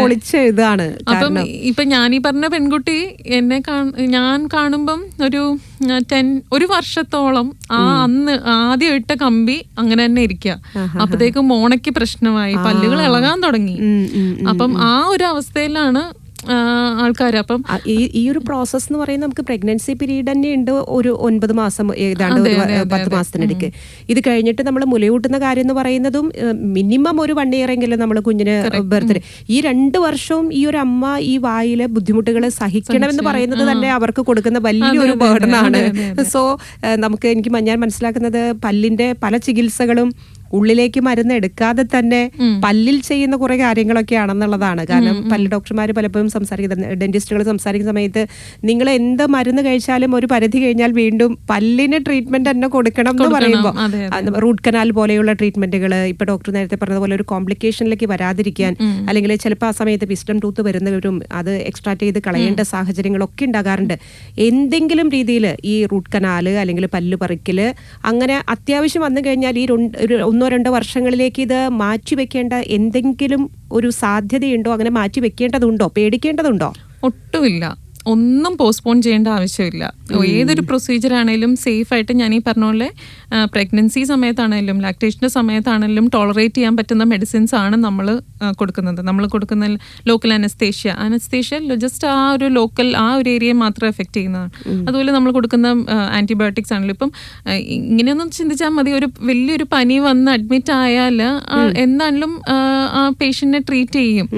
പൊളിച്ചെഴുതാണ് അപ്പം ഇപ്പൊ ഞാൻ ഈ പറഞ്ഞ പെൺകുട്ടി എന്നെ ഞാൻ കാണുമ്പം ഒരു ടെൻ ഒരു വർഷത്തോളം ആ അന്ന് ആദ്യം ഇട്ട കമ്പി അങ്ങനെ തന്നെ ഇരിക്കുക അപ്പത്തേക്കും മോണയ്ക്ക് പ്രശ്നമായി പല്ലുകൾ ഇളകാൻ തുടങ്ങി. അപ്പം ആ ഒരു അവസ്ഥയിലാണ് ആൾക്കാർ അപ്പം ഈ ഈ ഒരു പ്രോസസ് എന്ന് പറയുന്നത് നമുക്ക് പ്രഗ്നൻസി പീരീഡ് തന്നെ ഉണ്ട്. ഒരു ഒൻപത് മാസം ഏതാണ്ട് ഒരു പത്ത് മാസത്തിനിടയ്ക്ക്. ഇത് കഴിഞ്ഞിട്ട് നമ്മൾ മുലയൂട്ടുന്ന കാര്യം എന്ന് പറയുന്നതും മിനിമം ഒരു വൺ ഇയർ എങ്കിലും നമ്മൾ കുഞ്ഞിന് ബർത്ത്ഡേ ഈ രണ്ട് വർഷവും ഈ ഒരു അമ്മ ഈ വായിലെ ബുദ്ധിമുട്ടുകൾ സഹിക്കണമെന്ന് പറയുന്നത് തന്നെ അവർക്ക് കൊടുക്കുന്ന വലിയൊരു ബേർഡനാണ് സോ നമുക്ക് എനിക്ക് ഞാൻ മനസ്സിലാക്കുന്നത് പല്ലിന്റെ പല ചികിത്സകളും ഉള്ളിലേക്ക് മരുന്ന് എടുക്കാതെ തന്നെ പല്ലിൽ ചെയ്യുന്ന കുറെ കാര്യങ്ങളൊക്കെ ആണെന്നുള്ളതാണ് കാരണം പല്ല് ഡോക്ടർമാർ പലപ്പോഴും സംസാരിക്കുന്നത് ഡെന്റിസ്റ്റുകൾ സംസാരിക്കുന്ന സമയത്ത് നിങ്ങൾ എന്ത് മരുന്ന് കഴിച്ചാലും ഒരു പരിധി കഴിഞ്ഞാൽ വീണ്ടും പല്ലിന് ട്രീറ്റ്മെന്റ് തന്നെ കൊടുക്കണം എന്ന് പറയുമ്പോൾ റൂട്ട് കനാൽ പോലെയുള്ള ട്രീറ്റ്മെന്റുകൾ ഇപ്പൊ ഡോക്ടർ നേരത്തെ പറഞ്ഞതുപോലെ ഒരു കോംപ്ലിക്കേഷനിലേക്ക് വരാതിരിക്കാൻ അല്ലെങ്കിൽ ചിലപ്പോൾ ആ സമയത്ത് വിസ്റ്റം ടൂത്ത് വരുന്നവരും അത് എക്സ്ട്രാക്ട് ചെയ്ത് കളയേണ്ട സാഹചര്യങ്ങളൊക്കെ ഉണ്ടാകാറുണ്ട്. എന്തെങ്കിലും രീതിയിൽ ഈ റൂട്ട് കനാല് അല്ലെങ്കിൽ പല്ല് പറിക്കൽ അങ്ങനെ അത്യാവശ്യം വന്നു കഴിഞ്ഞാൽ ഈ ഒരു ഒന്നോ രണ്ടോ വർഷങ്ങളിലേക്ക് ഇത് മാറ്റിവെക്കേണ്ട എന്തെങ്കിലും ഒരു സാധ്യതയുണ്ടോ? അങ്ങനെ മാറ്റിവെക്കേണ്ടതുണ്ടോ? പേടിക്കേണ്ടതുണ്ടോ? ഒട്ടുമില്ല. ഒന്നും പോസ്റ്റ്പോൺ ചെയ്യേണ്ട ആവശ്യമില്ല. ഏതൊരു പ്രൊസീജിയർ ആണെങ്കിലും സേഫ് ആയിട്ട് ഞാൻ ഈ പറഞ്ഞ പോലെ പ്രഗ്നൻസി സമയത്താണെങ്കിലും ലാക്ടേഷന്റെ സമയത്താണെങ്കിലും ടോളറേറ്റ് ചെയ്യാൻ പറ്റുന്ന മെഡിസിൻസ് ആണ് നമ്മൾ കൊടുക്കുന്നത്. നമ്മൾ കൊടുക്കുന്ന ലോക്കൽ അനസ്തേഷ്യ അനസ്തേഷ്യ ജസ്റ്റ് ആ ഒരു ലോക്കൽ ആ ഒരു ഏരിയയെ മാത്രം എഫക്റ്റ് ചെയ്യുന്നതാണ്. അതുപോലെ നമ്മൾ കൊടുക്കുന്ന ആന്റിബയോട്ടിക്സ് ആണെങ്കിലും ഇപ്പം ഇങ്ങനെയൊന്നും ചിന്തിച്ചാൽ മതി. ഒരു വലിയൊരു പനി വന്ന് അഡ്മിറ്റ് ആയാൽ എന്താണെങ്കിലും ആ, പേഷ്യന്റിനെ ട്രീറ്റ് ചെയ്യും.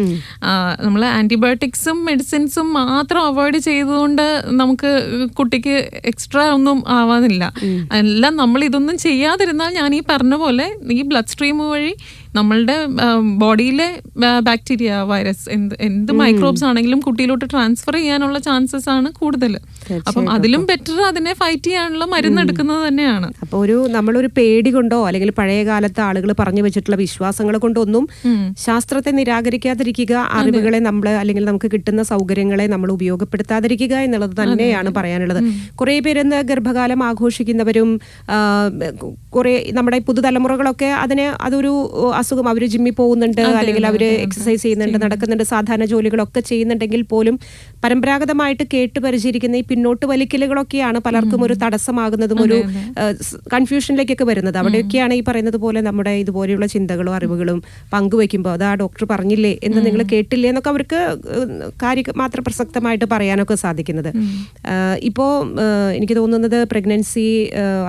നമ്മൾ ആന്റിബയോട്ടിക്സും മെഡിസിൻസും മാത്രം അവോയ്ഡ് ചെയ്തുകൊണ്ട് നമുക്ക് കുട്ടിക്ക് എക്സ്ട്രാ ഒന്നും ആവാനില്ല എല്ലാം നമ്മൾ ഇതൊന്നും ചെയ്യാതിരുന്നാൽ ഞാൻ ഈ പറഞ്ഞ പോലെ ഈ ബ്ലഡ് സ്ട്രീം വഴി നമ്മളുടെ ബോഡിയിലെ ബാക്ടീരിയ വൈറസ് എന്ത് എന്ത് മൈക്രോബ്സ് ആണെങ്കിലും കുട്ടിയിലോട്ട് ട്രാൻസ്ഫർ ചെയ്യാനുള്ള ചാൻസസ് ആണ് കൂടുതൽ. അപ്പം അതിലും ബെറ്റർ അതിനെ ഫൈറ്റ് ചെയ്യാനുള്ള മരുന്ന് എടുക്കുന്നത് തന്നെയാണ്. അപ്പോൾ ഒരു നമ്മളൊരു പേടി കൊണ്ടോ അല്ലെങ്കിൽ പഴയ കാലത്ത് ആളുകൾ പറഞ്ഞു വെച്ചിട്ടുള്ള വിശ്വാസങ്ങൾ കൊണ്ടൊന്നും ശാസ്ത്രത്തെ നിരാകരിക്കാതിരിക്കുക അറിവുകളെ നമ്മൾ അല്ലെങ്കിൽ നമുക്ക് കിട്ടുന്ന സൗകര്യങ്ങളെ നമ്മൾ ഉപയോഗപ്പെടുത്താതിരിക്കുക എന്നുള്ളത് തന്നെയാണ് പറയാനുള്ളത്. കുറേ പേരെന്ന് ഗർഭകാലം ആഘോഷിക്കുന്നവരും കുറെ കുറേ നമ്മുടെ പുതുതലമുറകളൊക്കെ അതിനെ അതൊരു അസുഖം അവർ ജിമ്മിൽ പോകുന്നുണ്ട് അല്ലെങ്കിൽ അവർ എക്സസൈസ് ചെയ്യുന്നുണ്ട് നടക്കുന്നുണ്ട് സാധാരണ ജോലികളൊക്കെ ചെയ്യുന്നുണ്ടെങ്കിൽ പോലും പരമ്പരാഗതമായിട്ട് കേട്ട് പരിചരിക്കുന്ന ഈ പിന്നോട്ട് വലിക്കലുകളൊക്കെയാണ് പലർക്കും ഒരു തടസ്സമാകുന്നതും ഒരു കൺഫ്യൂഷനിലേക്കൊക്കെ വരുന്നത്. അവിടെയൊക്കെയാണ് ഈ പറയുന്നത് പോലെ നമ്മുടെ ഇതുപോലെയുള്ള ചിന്തകളും അറിവുകളും പങ്കുവെക്കുമ്പോൾ അത് ആ ഡോക്ടർ പറഞ്ഞില്ലേ എന്ന് നിങ്ങൾ കേട്ടില്ലേ എന്നൊക്കെ അവർക്ക് കാര്യ മാത്രം പ്രസക്തമായിട്ട് പറയാനൊക്കെ സാധിക്കുന്നത്. ഇപ്പോൾ എനിക്ക് തോന്നുന്നത് പ്രഗ്നൻസി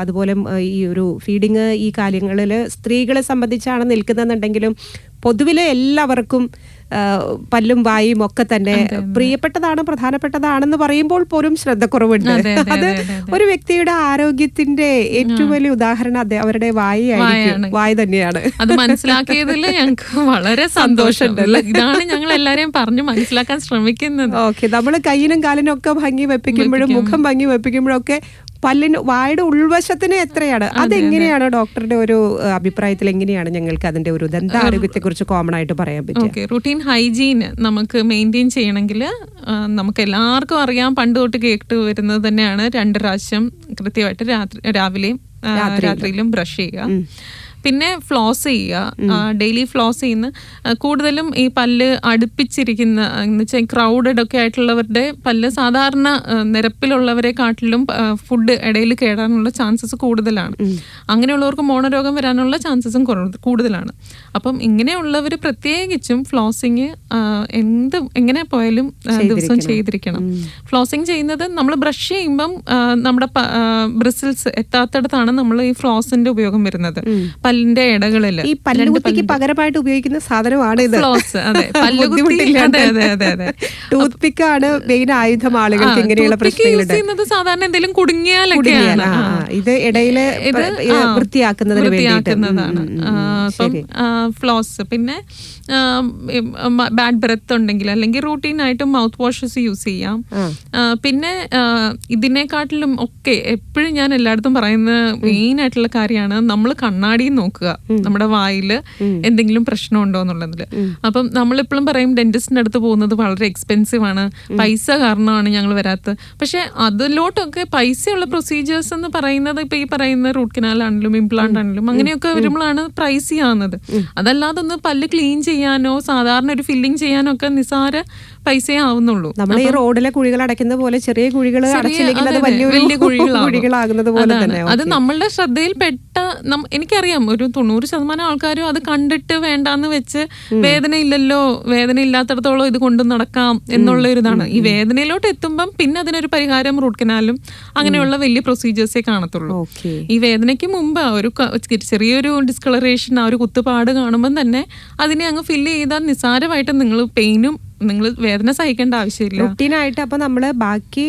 അതുപോലെ ഈ ഒരു ഫീഡിങ് ഈ കാര്യങ്ങളിൽ സ്ത്രീകളെ സംബന്ധിച്ചാണ് നിൽക്കുന്നതെന്നുണ്ടെങ്കിലും പൊതുവിലെ എല്ലാവർക്കും പല്ലും വായും ഒക്കെ തന്നെ പ്രിയപ്പെട്ടതാണ് പ്രധാനപ്പെട്ടതാണെന്ന് പറയുമ്പോൾ പോലും ശ്രദ്ധക്കുറവുണ്ട്. അതെ. ഒരു വ്യക്തിയുടെ ആരോഗ്യത്തിന്റെ ഏറ്റവും വലിയ ഉദാഹരണം അതെ അവരുടെ വായി ആയിരിക്കും വായാണ്. വായ തന്നെയാണ്. അത് മനസ്സിലാക്കിയതിൽ ഞങ്ങൾക്ക് വളരെ <laughs> സന്തോഷമുണ്ട്. ഇതാണ് ഞങ്ങൾ എല്ലാരെയും പറഞ്ഞു മനസ്സിലാക്കാൻ <laughs> ശ്രമിക്കുന്നത്. ഓക്കെ നമ്മൾ കയ്യിനും കാലിനും ഒക്കെ ഭംഗി വെപ്പിക്കുമ്പോഴും മുഖം ഭംഗി വെപ്പിക്കുമ്പോഴും ഒക്കെ പല്ലിന് വായുടെ ഉൾവശത്തിന് എത്രയാണ്? അതെങ്ങനെയാണ് ഡോക്ടറുടെ ഒരു അഭിപ്രായത്തിൽ എങ്ങനെയാണ് ഞങ്ങൾക്ക് അതിന്റെ ഒരു ദന്താരോഗ്യത്തെ കുറിച്ച് കോമൺ ആയിട്ട് പറയാൻ പറ്റും റുട്ടീൻ ഹൈജീൻ നമുക്ക് മെയിന്റെയിൻ ചെയ്യണമെങ്കിൽ നമുക്ക് എല്ലാവർക്കും അറിയാം പണ്ട് തൊട്ട് കേട്ട് വരുന്നത് തന്നെയാണ് രണ്ട് പ്രാവശ്യം കൃത്യമായിട്ട് രാത്രി രാവിലെയും രാത്രിയിലും. ബ്രഷ് ചെയ്യുക. പിന്നെ ഫ്ലോസ് ചെയ്യുക. ഡെയിലി ഫ്ലോസ് ചെയ്യുന്ന കൂടുതലും ഈ പല്ല് അടുപ്പിച്ചിരിക്കുന്ന എന്ന് വെച്ചാൽ ക്രൗഡഡ് ഒക്കെ ആയിട്ടുള്ളവരുടെ പല്ല് സാധാരണ നിരപ്പിലുള്ളവരെ കാട്ടിലും ഫുഡ് ഇടയിൽ കേടാനുള്ള ചാൻസസ് കൂടുതലാണ്. അങ്ങനെയുള്ളവർക്ക് മോണരോഗം വരാനുള്ള ചാൻസസും കൂടുതലാണ്. അപ്പം ഇങ്ങനെയുള്ളവർ പ്രത്യേകിച്ചും ഫ്ലോസിങ് എന്ത് എങ്ങനെ പോയാലും ദിവസം ചെയ്തിരിക്കണം. ഫ്ലോസിങ് ചെയ്യുന്നത് നമ്മൾ ബ്രഷ് ചെയ്യുമ്പം നമ്മുടെ ബ്രിസിൽസ് എത്താത്തടത്താണ് നമ്മൾ ഈ ഫ്ലോസിന്റെ ഉപയോഗം വരുന്നത്. പല്ലിന്റെ ഇടകളിൽ ഈ പല്ലുകുത്തിക്ക് പകരമായിട്ട് ഉപയോഗിക്കുന്ന സാധനമാണ് ഇത്. ടൂത്ത് പിക്ക് ആണ് മെയിൻ ആയുധം ആളുകൾക്ക് ഇങ്ങനെയുള്ള പ്രശ്നങ്ങൾ സാധാരണ എന്തെങ്കിലും കുടുങ്ങിയാലൊക്കെയാണ്. ഇത് ഇടയിൽ വൃത്തിയാക്കുന്നതിന് വേണ്ടിയിട്ട്. വൃത്തിയാക്കുന്നതാണ്. ഉം, ഉം, ആ, ഉം, അപ്പം ശരി. ഫ്ലോസ് പിന്നെ ബാഡ് ബ്രെത്ത് ഉണ്ടെങ്കിൽ അല്ലെങ്കിൽ റൂട്ടീൻ ആയിട്ട് മൗത്ത് വാഷസ് യൂസ് ചെയ്യാം. പിന്നെ ഇതിനെക്കാട്ടിലും ഒക്കെ എപ്പോഴും ഞാൻ എല്ലായിടത്തും പറയുന്ന മെയിൻ ആയിട്ടുള്ള കാര്യമാണ് നമ്മൾ കണ്ണാടി നോക്കുക. നമ്മുടെ വായിൽ എന്തെങ്കിലും പ്രശ്നം ഉണ്ടോ എന്നുള്ളതിൽ അപ്പം നമ്മളിപ്പോഴും പറയും ഡെന്റിസ്റ്റിന്റെ അടുത്ത് പോകുന്നത് വളരെ എക്സ്പെൻസീവ് ആണ്. പൈസ കാരണമാണ് ഞങ്ങൾ വരാത്തത്. പക്ഷെ അതിലോട്ടൊക്കെ പൈസയുള്ള പ്രൊസീജിയേഴ്സ് എന്ന് പറയുന്നത് ഇപ്പൊ ഈ പറയുന്ന റൂട്ട് കനാൽ ആണെങ്കിലും ഇംപ്ലാന്റ് ആണെങ്കിലും അങ്ങനെയൊക്കെ വരുമ്പോഴാണ് പ്രൈസ് ചെയ്യാവുന്നത്. അതല്ലാതെ ഒന്ന് പല്ല് ക്ലീൻ ചെയ്യാനോ സാധാരണ ഒരു ഫില്ലിംഗ് ചെയ്യാനോ ഒക്കെ നിസാര പൈസയെ ആവുന്നുള്ളൂ നമ്മൾ ഈ റോഡിലെ കുഴികൾ അടയ്ക്കുന്ന പോലെ ചെറിയ കുഴികൾ അടച്ചില്ലെങ്കിൽ അത് വലിയ കുഴികളാകുന്നത് പോലെ തന്നെ. അത് നമ്മളുടെ ശ്രദ്ധയിൽ പെട്ട എനിക്കറിയാം ഒരു തൊണ്ണൂറ് ശതമാനം ആൾക്കാരും അത് കണ്ടിട്ട് വേണ്ടാന്ന് വെച്ച് വേദന ഇല്ലല്ലോ വേദന ഇല്ലാത്തടത്തോളം ഇത് കൊണ്ടു നടക്കാം എന്നുള്ള ഒരു ഇതാണ് ഈ വേദനയിലോട്ട് എത്തുമ്പം പിന്നെ അതിനൊരു പരിഹാരം റൂട്ട് കനാലും അങ്ങനെയുള്ള വലിയ പ്രൊസീജിയേഴ്സേ കാണത്തുള്ളൂ. ഈ വേദനയ്ക്ക് മുമ്പ് ഒരു ചെറിയൊരു ഡിസ്കളറേഷൻ ആ ഒരു കുത്തുപാട് കാണുമ്പോൾ തന്നെ അതിനെ അങ്ങ് ഫില്ല് ചെയ്താൽ നിസ്സാരമായിട്ട് നിങ്ങൾ പെയിനും നിങ്ങൾ വേദന സഹിക്കേണ്ട ആവശ്യമില്ല. റുട്ടീനായിട്ട് അപ്പൊ നമ്മൾ ബാക്കി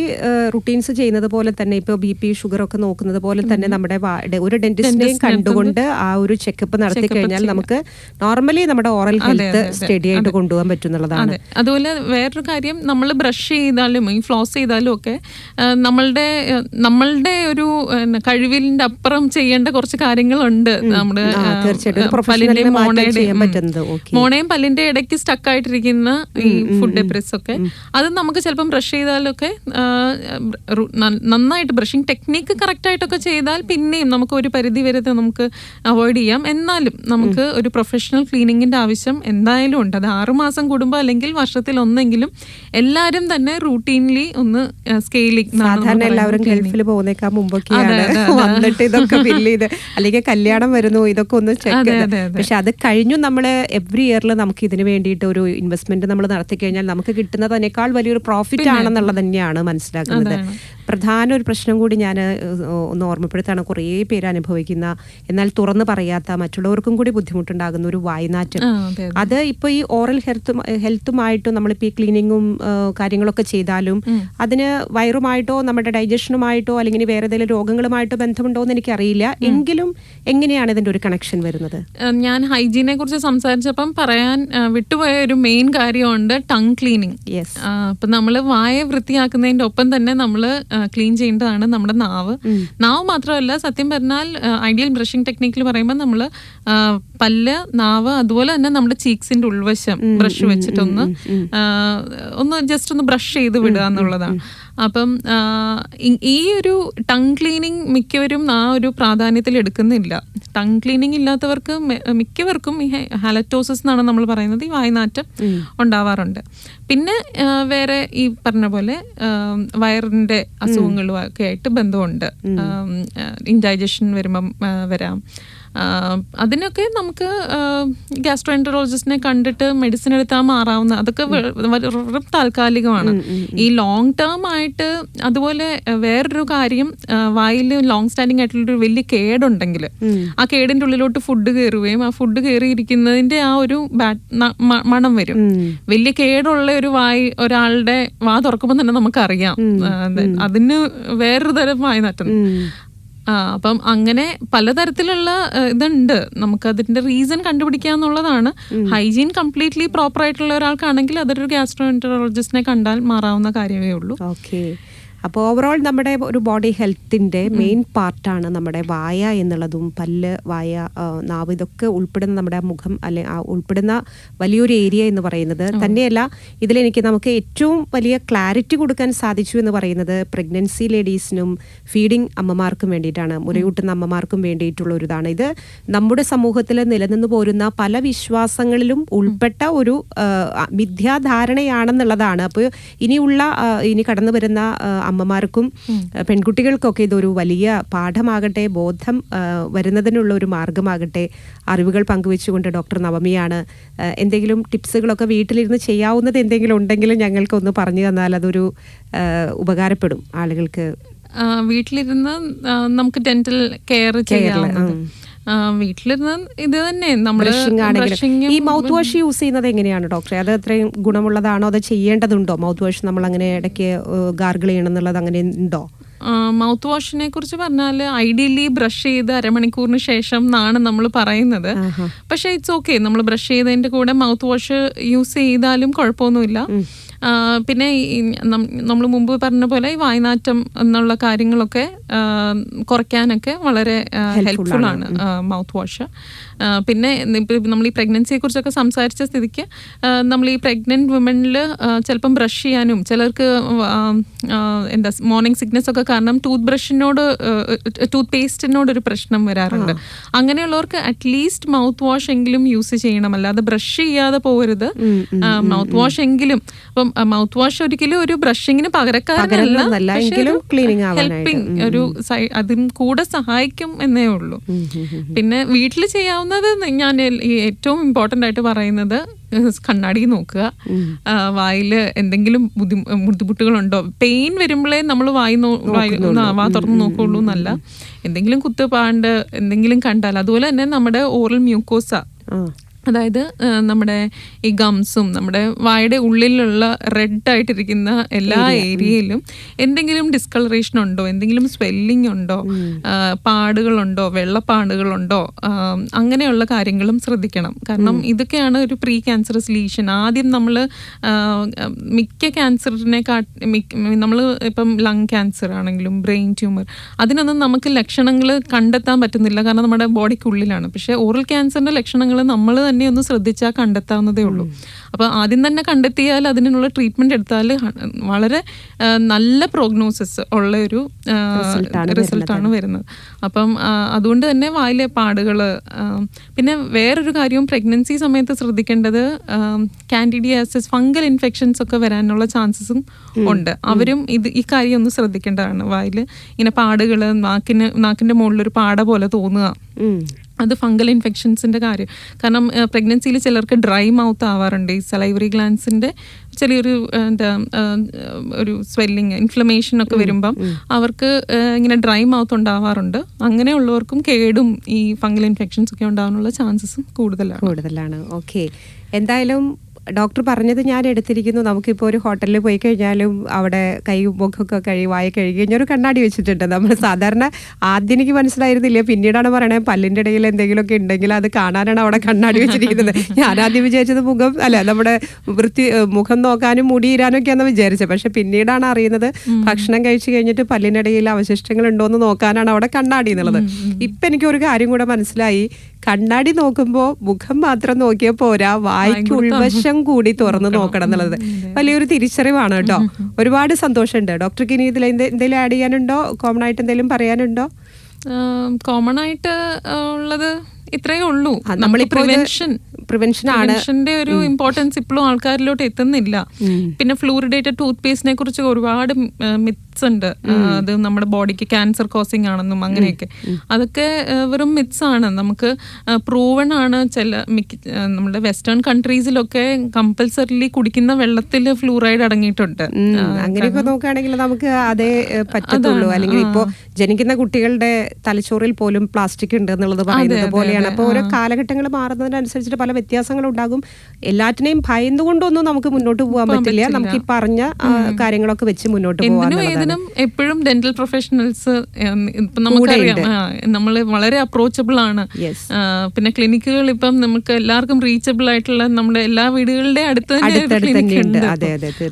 റുട്ടീൻസ് ചെയ്യുന്നത് പോലെ തന്നെ ഇപ്പൊ ബി പി ഷുഗർ ഒക്കെ നോക്കുന്നത് പോലെ തന്നെ നമ്മുടെ ഒരു ഡെന്റിസ്റ്റിനെയും കണ്ടുകൊണ്ട് ആ ഒരു ചെക്കപ്പ് നടത്തി കഴിഞ്ഞാൽ നമുക്ക് നോർമലി നമ്മുടെ ഓറൽ ഹെൽത്ത് സ്റ്റഡി ആയിട്ട് കൊണ്ടുപോകാൻ പറ്റുന്നുള്ളതാണ്. അതെ. അതുപോലെ വേറൊരു കാര്യം നമ്മൾ ബ്രഷ് ചെയ്താലും ഈ ഫ്ലോസ് ചെയ്താലും ഒക്കെ നമ്മളുടെ നമ്മളുടെ ഒരു കഴിവിലിന്റെ അപ്പുറം ചെയ്യേണ്ട കുറച്ച് കാര്യങ്ങളുണ്ട് നമ്മുടെ തീർച്ചയായിട്ടും. മോണയും പല്ലിന്റെ ഇടയ്ക്ക് സ്റ്റക്കായിട്ടിരിക്കുന്ന ഈ ഫുഡ് ഡിപ്രസ് ഒക്കെ. അത് നമുക്ക് ചിലപ്പം ബ്രഷ് ചെയ്താലൊക്കെ നന്നായിട്ട് ബ്രഷിംഗ് ടെക്നിക്ക് കറക്റ്റ് ആയിട്ടൊക്കെ ചെയ്താൽ പിന്നെയും നമുക്ക് ഒരു പരിധി വരെ നമുക്ക് അവോയ്ഡ് ചെയ്യാം. എന്നാലും നമുക്ക് ഒരു പ്രൊഫഷണൽ ക്ലീനിങ്ങിന്റെ ആവശ്യം എന്തായാലും ഉണ്ട്. അത് ആറുമാസം കൂടുമ്പോൾ അല്ലെങ്കിൽ വർഷത്തിൽ ഒന്നെങ്കിലും എല്ലാവരും തന്നെ റൂട്ടീൻലി ഒന്ന് സ്കെയിലിംഗ് സാധാരണ എല്ലാവരും ഗൾഫിൽ പോകുന്നേക്കാൾ മുമ്പൊക്കെയാണ് വന്നിട്ട് ഇതൊക്കെ ബില്ല് ചെയ്ത്. അല്ലെങ്കിൽ കല്യാണം വരുന്നു ഇതൊക്കെ ഒന്ന് ചെക്ക്. പക്ഷെ അത് കഴിഞ്ഞു നമ്മൾ എവറി ഇയറിൽ നമുക്ക് ഇതിന് വേണ്ടിയിട്ട് ഒരു ഇൻവെസ്റ്റ്മെന്റ് നമ്മൾ നടത്തി കഴിഞ്ഞാൽ നമുക്ക് കിട്ടുന്നതിനേക്കാൾ വലിയൊരു പ്രോഫിറ്റ് ആണെന്നുള്ളത് തന്നെയാണ് മനസ്സിലാക്കുന്നത്. പ്രധാന ഒരു പ്രശ്നം കൂടി ഞാൻ ഒന്ന് ഓർമ്മപ്പെടുത്താണ് കുറേ പേര് അനുഭവിക്കുന്ന എന്നാൽ തുറന്നു പറയാത്ത മറ്റുള്ളവർക്കും കൂടി ബുദ്ധിമുട്ടുണ്ടാകുന്ന ഒരു വായ്നാറ്റം. അതെ, അതെ. അത് ഇപ്പൊ ഈ ഓറൽ ഹെൽത്തും ഹെൽത്തുമായിട്ടും നമ്മളിപ്പോൾ ഈ ക്ലീനിങ്ങും കാര്യങ്ങളൊക്കെ ചെയ്താലും അതിന് വയറുമായിട്ടോ നമ്മുടെ ഡൈജഷനുമായിട്ടോ അല്ലെങ്കിൽ വേറെ ഏതെങ്കിലും രോഗങ്ങളുമായിട്ടോ ബന്ധമുണ്ടോ എന്ന് എനിക്കറിയില്ല. എങ്കിലും എങ്ങനെയാണ് ഇതിന്റെ ഒരു കണക്ഷൻ വരുന്നത്? ഞാൻ ഹൈജീനെ കുറിച്ച് സംസാരിച്ചപ്പം പറയാൻ വിട്ടുപോയ ഒരു മെയിൻ കാര്യമുണ്ട് ടങ് ക്ലീനിങ് യെസ് അപ്പൊ നമ്മൾ വായ വൃത്തിയാക്കുന്നതിന്റെ ഒപ്പം തന്നെ നമ്മൾ ക്ലീൻ ചെയ്യേണ്ടതാണ് നമ്മുടെ നാവ്. നാവ് മാത്രമല്ല സത്യം പറഞ്ഞാൽ ഐഡിയൽ ബ്രഷിംഗ് ടെക്നിക്കിൽ പറയുമ്പോൾ നമ്മൾ പല്ല് നാവ് അതുപോലെ തന്നെ നമ്മുടെ ചീക്സിന്റെ ഉൾവശം ബ്രഷ് വെച്ചിട്ടൊന്ന് ഒന്ന് ജസ്റ്റ് ഒന്ന് ബ്രഷ് ചെയ്ത് വിടുക എന്നുള്ളതാണ്. അപ്പം ഈ- ഒരു ടങ് ക്ലീനിങ് മിക്കവരും ആ ഒരു പ്രാധാന്യത്തിൽ എടുക്കുന്നില്ല. ടങ് ക്ലീനിങ് ഇല്ലാത്തവർക്ക് മിക്കവർക്കും ഈ ഹാലറ്റോസിസ് എന്നാണ് നമ്മൾ പറയുന്നത് ഈ വായനാറ്റം ഉണ്ടാവാറുണ്ട്. പിന്നെ വേറെ ഈ പറഞ്ഞ പോലെ വയറിന്റെ അസുഖങ്ങളും ഒക്കെ ആയിട്ട് ബന്ധമുണ്ട്. ഇൻഡൈജഷൻ വരുമ്പം വരാം. അതിനൊക്കെ നമുക്ക് ഗ്യാസ്ട്രോഎൻട്രോളജിസ്റ്റിനെ കണ്ടിട്ട് മെഡിസിൻ എടുത്താൽ മാറാവുന്ന അതൊക്കെ വെറും താൽക്കാലികമാണ്. ഈ ലോങ് ടേം ആയിട്ട് അതുപോലെ വേറൊരു കാര്യം വായിൽ ലോങ് സ്റ്റാൻഡിങ് ആയിട്ടുള്ളൊരു വലിയ കേടുണ്ടെങ്കിൽ ആ കേടിന്റെ ഉള്ളിലോട്ട് ഫുഡ് കയറുകയും ആ ഫുഡ് കയറിയിരിക്കുന്നതിന്റെ ആ ഒരു മണം വരും. വലിയ കേടുള്ള ഒരു വായി ഒരാളുടെ വാ തുറക്കുമ്പോൾ തന്നെ നമുക്കറിയാം. അതിന് വേറൊരു തരം വായി ആ അപ്പം അങ്ങനെ പലതരത്തിലുള്ള ഇതുണ്ട്. നമുക്ക് അതിന്റെ റീസൺ കണ്ടുപിടിക്കുക എന്നുള്ളതാണ് ഹൈജീൻ കംപ്ലീറ്റ്ലി പ്രോപ്പർ ആയിട്ടുള്ള ഒരാൾക്കാണെങ്കിൽ അതൊരു ഗ്യാസ്ട്രോ എന്ററോളജിസ്റ്റിനെ കണ്ടാൽ മാറാവുന്ന കാര്യമേ ഉള്ളൂ. ഓക്കെ അപ്പോൾ ഓവറോൾ നമ്മുടെ ഒരു ബോഡി ഹെൽത്തിന്റെ മെയിൻ പാർട്ടാണ് നമ്മുടെ വായ എന്നുള്ളതും പല്ല് വായ നാവ് ഇതൊക്കെ ഉൾപ്പെടുന്ന നമ്മുടെ മുഖം അല്ലെ ആ ഉൾപ്പെടുന്ന വലിയൊരു ഏരിയ എന്ന് പറയുന്നത്. തന്നെയല്ല ഇതിലെനിക്ക് നമുക്ക് ഏറ്റവും വലിയ ക്ലാരിറ്റി കൊടുക്കാൻ സാധിച്ചു എന്ന് പറയുന്നത് പ്രഗ്നൻസി ലേഡീസിനും ഫീഡിങ് അമ്മമാർക്കും വേണ്ടിയിട്ടാണ്. മുരയൂട്ടുന്ന അമ്മമാർക്കും വേണ്ടിയിട്ടുള്ള ഒരു ഇതാണ് ഇത് നമ്മുടെ സമൂഹത്തിൽ നിലനിന്ന് പോരുന്ന പല വിശ്വാസങ്ങളിലും ഉൾപ്പെട്ട ഒരു മിഥ്യാധാരണയാണെന്നുള്ളതാണ്. അപ്പോൾ ഇനിയുള്ള ഇനി കടന്നു വരുന്ന അമ്മമാർക്കും പെൺകുട്ടികൾക്കൊക്കെ ഇതൊരു വലിയ പാഠമാകട്ടെ ബോധം വരുന്നതിനുള്ള ഒരു മാർഗമാകട്ടെ അറിവുകൾ പങ്കുവെച്ചുകൊണ്ട് ഡോക്ടർ നവമിയാണ്. എന്തെങ്കിലും ടിപ്സുകളൊക്കെ വീട്ടിലിരുന്ന് ചെയ്യാവുന്നത് എന്തെങ്കിലും ഉണ്ടെങ്കിൽ ഞങ്ങൾക്കൊന്ന് പറഞ്ഞു തന്നാൽ അതൊരു ഉപകാരപ്പെടും ആളുകൾക്ക്. വീട്ടിലിരുന്ന് നമുക്ക് ഡെന്റൽ കെയർ ചെയ്യാവുന്നത്. ആ, വീട്ടിലിരുന്ന് ഇത് തന്നെ brushing ഈ മൗത്ത് വാഷ് യൂസ് ചെയ്യുന്നത് എങ്ങനെയാണ് ഡോക്ടറെ അത് അത്രയും ഗുണമുള്ളതാണോ അത് ചെയ്യേണ്ടതുണ്ടോ? മൗത്ത് വാഷ് നമ്മൾ അങ്ങനെ ഇടയ്ക്ക് ഗാർഗിൾ ചെയ്യണം എന്നുള്ളത് അങ്ങനെ ഉണ്ടോ? മൗത്ത് വാഷിനെ കുറിച്ച് പറഞ്ഞാൽ ഐഡിയലി ബ്രഷ് ചെയ്ത് അരമണിക്കൂറിന് ശേഷം എന്നാണ് നമ്മൾ പറയുന്നത്. പക്ഷേ ഇറ്റ്സ് ഓക്കെ നമ്മൾ ബ്രഷ് ചെയ്തതിന്റെ കൂടെ മൗത്ത് വാഷ് യൂസ് ചെയ്താലും കുഴപ്പമൊന്നുമില്ല. പിന്നെ നമ്മൾ മുമ്പ് പറഞ്ഞ പോലെ ഈ വായനാറ്റം എന്നുള്ള കാര്യങ്ങളൊക്കെ കുറയ്ക്കാനൊക്കെ വളരെ ഹെൽപ്ഫുൾ ആണ്. മൗത്ത് വാഷ് പിന്നെ നമ്മൾ ഈ പ്രഗ്നൻസിയെ കുറിച്ചൊക്കെ സംസാരിച്ച സ്ഥിതിക്ക് നമ്മൾ ഈ പ്രഗ്നന്റ് വുമണിൽ ചിലപ്പം ബ്രഷ് ചെയ്യാനും ചിലർക്ക് എന്താ മോർണിംഗ് സിക്നസ് ഒക്കെ കാരണം ടൂത്ത് ബ്രഷിനോട് ടൂത്ത് പേസ്റ്റിനോട് ഒരു പ്രശ്നം വരാറുണ്ട്. അങ്ങനെയുള്ളവർക്ക് അറ്റ്ലീസ്റ്റ് മൗത്ത് വാഷ് എങ്കിലും യൂസ് ചെയ്യണം. അല്ലാതെ ബ്രഷ് ചെയ്യാതെ പോകരുത് മൗത്ത് വാഷ് എങ്കിലും. അപ്പം മൗത്ത് വാഷ് ഒരിക്കലും ഒരു ബ്രഷിങ്ങിന് പകരക്കാരും പകരക്കാരനല്ല എങ്കിലും ഒരു അതും അതിന് കൂടെ സഹായിക്കും എന്നേ ഉള്ളൂ. പിന്നെ വീട്ടിൽ ചെയ്യാവുന്നത് ഞാൻ ഏറ്റവും ഇമ്പോർട്ടന്റ് ആയിട്ട് പറയുന്നത് കണ്ണാടി നോക്കുക. വായിൽ എന്തെങ്കിലും ബുദ്ധി- ബുദ്ധിമുട്ടുകളുണ്ടോ? പെയിൻ വരുമ്പോഴേ നമ്മൾ വായി വാ തുറന്ന് നോക്കുള്ളൂ എന്നല്ല. എന്തെങ്കിലും കുത്തുപാണ്ട് എന്തെങ്കിലും കണ്ടാൽ. അതുപോലെ തന്നെ നമ്മുടെ ഓറൽ മ്യൂക്കോസ അതായത് നമ്മുടെ ഈ ഗംസും നമ്മുടെ വായുടെ ഉള്ളിലുള്ള റെഡ് ആയിട്ടിരിക്കുന്ന എല്ലാ ഏരിയയിലും എന്തെങ്കിലും ഡിസ്കളറേഷൻ ഉണ്ടോ? എന്തെങ്കിലും സ്വെല്ലിംഗ് ഉണ്ടോ? പാടുകളുണ്ടോ? വെള്ളപ്പാടുകളുണ്ടോ? അങ്ങനെയുള്ള കാര്യങ്ങളും ശ്രദ്ധിക്കണം. കാരണം ഇതൊക്കെയാണ് ഒരു പ്രീ ക്യാൻസറസ് ലീഷൻ ആദ്യം നമ്മൾ മിക്ക ക്യാൻസറിനെ നമ്മൾ ഇപ്പം ലങ് ക്യാൻസർ ആണെങ്കിലും ബ്രെയിൻ ട്യൂമർ അതിനൊന്നും നമുക്ക് ലക്ഷണങ്ങൾ കണ്ടെത്താൻ പറ്റുന്നില്ല. കാരണം നമ്മുടെ ബോഡിക്കുള്ളിലാണ് പക്ഷേ ഓറൽ ക്യാൻസറിന്റെ ലക്ഷണങ്ങൾ നമ്മൾ തന്നെ ഒന്ന് ശ്രദ്ധിച്ചാൽ കണ്ടെത്താവുന്നതേ ഉള്ളൂ. അപ്പോൾ ആദ്യം തന്നെ കണ്ടെത്തിയാൽ അതിനുള്ള ട്രീറ്റ്മെന്റ് എടുത്താൽ വളരെ നല്ല പ്രോഗ്നോസിസ് ഉള്ള ഒരു റിസൾട്ടാണ് വരുന്നത്. അപ്പം അതുകൊണ്ട് തന്നെ വായിലെ പാടുകൾ പിന്നെ വേറൊരു കാര്യവും പ്രഗ്നൻസി സമയത്ത് ശ്രദ്ധിക്കേണ്ടത് കാൻഡിഡിയാസിസ് ഫംഗൽ ഇൻഫെക്ഷൻസ് ഒക്കെ വരാനുള്ള ചാൻസസും ഉണ്ട്. അവരും ഇത് ഈ കാര്യം ഒന്ന് ശ്രദ്ധിക്കേണ്ടതാണ് വായിൽ ഇങ്ങനെ പാടുകൾ നാക്കിന് നാക്കിന്റെ മുകളിൽ ഒരു പാട പോലെ തോന്നുക. അത് ഫംഗൽ ഇൻഫെക്ഷൻസിന്റെ കാര്യം. കാരണം പ്രഗ്നൻസിയിൽ ചിലർക്ക് ഡ്രൈ മൗത്ത് ആവാറുണ്ട്. ഈ സലൈവറി ഗ്ലാൻസിന്റെ ചെറിയൊരു എന്താ ഒരു സ്വെല്ലിങ് ഇൻഫ്ലമേഷൻ ഒക്കെ വരുമ്പം അവർക്ക് ഇങ്ങനെ ഡ്രൈ മൗത്ത് ഉണ്ടാവാറുണ്ട്. അങ്ങനെയുള്ളവർക്കും കേടും ഈ ഫംഗൽ ഇൻഫെക്ഷൻസ് ഒക്കെ ഉണ്ടാകാനുള്ള ചാൻസസും കൂടുതലാണ്. കൂടുതലാണ്. ഓക്കെ. എന്തായാലും ഡോക്ടർ പറഞ്ഞത് ഞാൻ എടുത്തിരിക്കുന്നു. നമുക്കിപ്പോൾ ഒരു ഹോട്ടലിൽ പോയി കഴിഞ്ഞാലും അവിടെ കൈ മുഖമൊക്കെ കഴി വായ കഴുകി കഴിഞ്ഞാൽ ഒരു കണ്ണാടി വെച്ചിട്ടുണ്ട്. നമ്മൾ സാധാരണ ആദ്യം എനിക്ക് മനസ്സിലായിരുന്നില്ല. പിന്നീടാണ് പറയണേ പല്ലിന്റെ ഇടയിൽ എന്തെങ്കിലുമൊക്കെ ഉണ്ടെങ്കിൽ അത് കാണാനാണ് അവിടെ കണ്ണാടി വെച്ചിരിക്കുന്നത്. ഞാൻ ആദ്യം വിചാരിച്ചത് മുഖം അല്ല നമ്മുടെ വൃത്തി മുഖം നോക്കാനും മുടിയിരാനൊക്കെയാണെന്ന് വിചാരിച്ചത്. പക്ഷെ പിന്നീടാണ് അറിയുന്നത് ഭക്ഷണം കഴിച്ചു കഴിഞ്ഞിട്ട് പല്ലിനിടയിൽ അവശിഷ്ടങ്ങൾ ഉണ്ടോ എന്ന് നോക്കാനാണ് അവിടെ കണ്ണാടി എന്നുള്ളത്. ഇപ്പം എനിക്ക് ഒരു കാര്യം കൂടെ മനസ്സിലായി. കണ്ണാടി നോക്കുമ്പോൾ മുഖം മാത്രം നോക്കിയാൽ പോരാ. വായിക്ക് ഉൾവശം കൂടി തുറന്ന് നോക്കണം. എന്നുള്ളത്. വലിയൊരു തിരിച്ചറിവാണ് കേട്ടോ. ഒരുപാട് സന്തോഷമുണ്ട്. ഡോക്ടർക്ക് ഇനി ഇതിൽ എന്തെങ്കിലും ആഡ് ചെയ്യാനുണ്ടോ? കോമൺ ആയിട്ട് എന്തെങ്കിലും പറയാനുണ്ടോ? കോമൺ ആയിട്ട് ഉള്ളത് ഇത്രയേ ഉള്ളൂ. നമ്മൾ പ്രിവെൻഷൻ പ്രിവെൻഷൻ. പ്രിവെൻഷന്റെ ഒരു ഇമ്പോർട്ടൻസ് ഇപ്പോഴും ആൾക്കാരിലോട്ട് എത്തുന്നില്ല. പിന്നെ ഫ്ലൂറിഡേറ്റഡ് ടൂത്ത് പേസ്റ്റിനെ കുറിച്ച് ഒരുപാട് മിത്സ് ഉണ്ട്. അത് നമ്മുടെ ബോഡിക്ക് ക്യാൻസർ കോസിങ് ആണെന്നും അങ്ങനെയൊക്കെ. അതൊക്കെ വെറും മിത്സ് ആണ്. നമുക്ക് പ്രൂവൺ ആണ് ചില മിക്ക നമ്മുടെ വെസ്റ്റേൺ കൺട്രീസിലൊക്കെ കമ്പൽസറിലി കുടിക്കുന്ന വെള്ളത്തിൽ ഫ്ലൂറൈഡ് അടങ്ങിയിട്ടുണ്ട്. അങ്ങനെയൊക്കെ നോക്കുകയാണെങ്കിൽ നമുക്ക് അതേ പറ്റത്തുള്ളൂ. അല്ലെങ്കിൽ ഇപ്പോ ജനിക്കുന്ന കുട്ടികളുടെ തലച്ചോറിൽ പോലും പ്ലാസ്റ്റിക് ഉണ്ട് എന്നുള്ളത് പറയുന്നത് പോലെയാണ്. അപ്പോൾ ഓരോ കാലഘട്ടങ്ങൾ മാറുന്നതിനനുസരിച്ചിട്ട് പല വ്യത്യാസങ്ങളും ഉണ്ടാകും. എല്ലാറ്റിനെയും ഭയന്നുകൊണ്ടൊന്നും നമുക്ക് മുന്നോട്ട് പോകാൻ പറ്റില്ല. നമുക്ക് ഈ പറഞ്ഞ കാര്യങ്ങളൊക്കെ വെച്ച് മുന്നോട്ട് എന്തിനും ഏതിനും എപ്പോഴും ഡെന്റൽ പ്രൊഫഷണൽസ് ഇപ്പൊ നമുക്കറിയാം. നമ്മൾ വളരെ അപ്രോച്ചബിൾ ആണ്. പിന്നെ ക്ലിനിക്കുകൾ ഇപ്പം നമുക്ക് എല്ലാവർക്കും റീച്ചബിൾ ആയിട്ടുള്ള നമ്മുടെ എല്ലാ വീടുകളുടെ അടുത്ത് തന്നെ. ഉണ്ട്.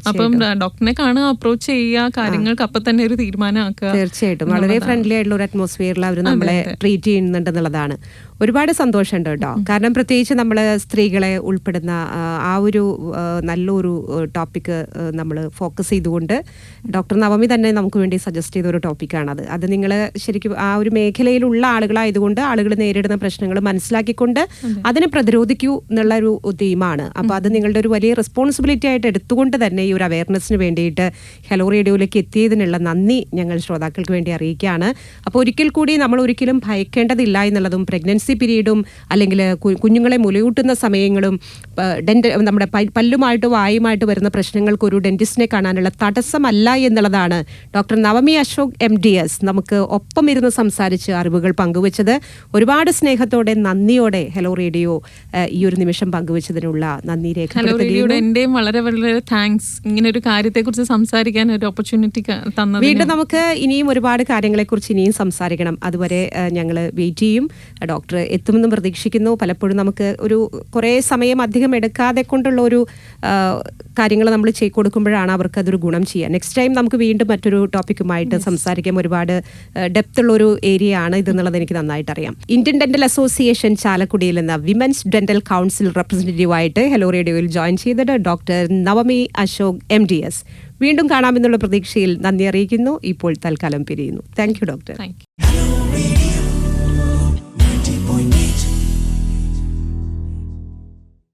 അപ്പം ഡോക്ടറിനെ കാണുക അപ്രോച്ച് ചെയ്യുക കാര്യങ്ങൾക്ക് അപ്പൊ തന്നെ ഒരു തീരുമാനമാക്കുക തീർച്ചയായിട്ടും. വളരെ ഫ്രണ്ട്ലി ആയിട്ടുള്ള ഒരു അറ്റ്മോസ്ഫിയറിൽ അവർ നമ്മളെ ട്രീറ്റ് ചെയ്യുന്നുണ്ടെന്നുള്ളതാണ് ഒരുപാട് സന്തോഷമുണ്ട് കേട്ടോ. കാരണം പ്രത്യേകിച്ച് നമ്മൾ സ്ത്രീകളെ ഉൾപ്പെടുന്ന ആ, ഒരു നല്ലൊരു ടോപ്പിക്ക് നമ്മൾ ഫോക്കസ് ചെയ്തുകൊണ്ട് ഡോക്ടർ നവമി തന്നെ നമുക്ക് വേണ്ടി സജസ്റ്റ് ചെയ്ത ഒരു ടോപ്പിക്കാണത് അത് നിങ്ങൾ ശരിക്കും ആ ഒരു മേഖലയിലുള്ള ആളുകളായതുകൊണ്ട് ആളുകൾ നേരിടുന്ന പ്രശ്നങ്ങൾ മനസ്സിലാക്കിക്കൊണ്ട് അതിനെ പ്രതിരോധിക്കൂ എന്നുള്ള ഒരു തീമാണ് അപ്പോൾ അത് നിങ്ങളുടെ ഒരു വലിയ റെസ്പോൺസിബിലിറ്റി ആയിട്ട് എടുത്തുകൊണ്ട് തന്നെ ഈ ഒരു അവയർനെസ്സിന് വേണ്ടിയിട്ട് ഹെലോ റേഡിയോയിലേക്ക് എത്തിയതിനുള്ള നന്ദി ഞങ്ങൾ ശ്രോതാക്കൾക്ക് വേണ്ടി അറിയിക്കുകയാണ്. അപ്പോൾ ഒരിക്കൽ കൂടി നമ്മൾ ഒരിക്കലും ഭയക്കേണ്ടതില്ല എന്നുള്ളതും പ്രഗ്നൻസി പീരീഡും അല്ലെങ്കിൽ കുഞ്ഞുങ്ങളെ മുലയൂട്ടുന്ന സമയങ്ങളും ഡെന്റ് നമ്മുടെ പല്ലുമായിട്ട് വായുമായിട്ട് വരുന്ന പ്രശ്നങ്ങൾക്ക് ഒരു ഡെന്റിസ്റ്റിനെ കാണാനുള്ള തടസ്സമല്ല എന്നുള്ളതാണ് doctor Navami Ashok M D S. നമുക്ക് ഒപ്പം ഇരുന്ന് സംസാരിച്ച് അറിവുകൾ പങ്കുവച്ചത്. ഒരുപാട് സ്നേഹത്തോടെ നന്ദിയോടെ ഹലോ റേഡിയോ ഈ ഒരു നിമിഷം പങ്കുവച്ചതിനുള്ള നന്ദി ഹലോ എന്റെയും റേഡിയോയുടെ വളരെ വളരെ താങ്ക്സ്. ഇങ്ങനെ ഒരു കാര്യത്തെക്കുറിച്ച് സംസാരിക്കാൻ ഒരു ഓപ്പർച്യൂണിറ്റി തന്നത് വീണ്ടും നമുക്ക് ഇനിയും ഒരുപാട് കാര്യങ്ങളെക്കുറിച്ച് ഇനിയും സംസാരിക്കണം. അതുവരെ ഞങ്ങൾ വെയിറ്റ് ചെയ്യും. ഡോക്ടർ എത്തുമെന്ന് പ്രതീക്ഷിക്കുന്നു. പലപ്പോഴും നമുക്ക് ഒരു കുറേ സമയം അധികം എടുക്കാതെ കൊണ്ടുള്ള ഒരു കാര്യങ്ങൾ നമ്മൾ ചെയ്ത് കൊടുക്കുമ്പോഴാണ് അവർക്ക് അതൊരു ഗുണം ചെയ്യുക. നെക്സ്റ്റ് ടൈം നമുക്ക് വീണ്ടും മറ്റൊരു ടോപ്പിക്കുമായിട്ട് സംസാരിക്കാം. ഒരുപാട് ഡെപ്ത് ഉള്ള ഒരു ഏരിയ ആണ് ഇതെന്നുള്ളത് എനിക്ക് നന്നായിട്ട് അറിയാം ഇന്ത്യൻ ഡെന്റൽ അസോസിയേഷൻ ചാലക്കുടിയിൽ നിന്ന് വിമൻസ് ഡെന്റൽ കൗൺസിൽ റെപ്രസെന്റേറ്റീവായിട്ട് ഹലോ റേഡിയോയിൽ ജോയിൻ ചെയ്തത് doctor Navami Ashok M D S വീണ്ടും കാണാമെന്നുള്ള പ്രതീക്ഷയിൽ നന്ദി അറിയിക്കുന്നു. ഇപ്പോൾ തൽക്കാലം പിരിയുന്നു. Thank you doctor thank you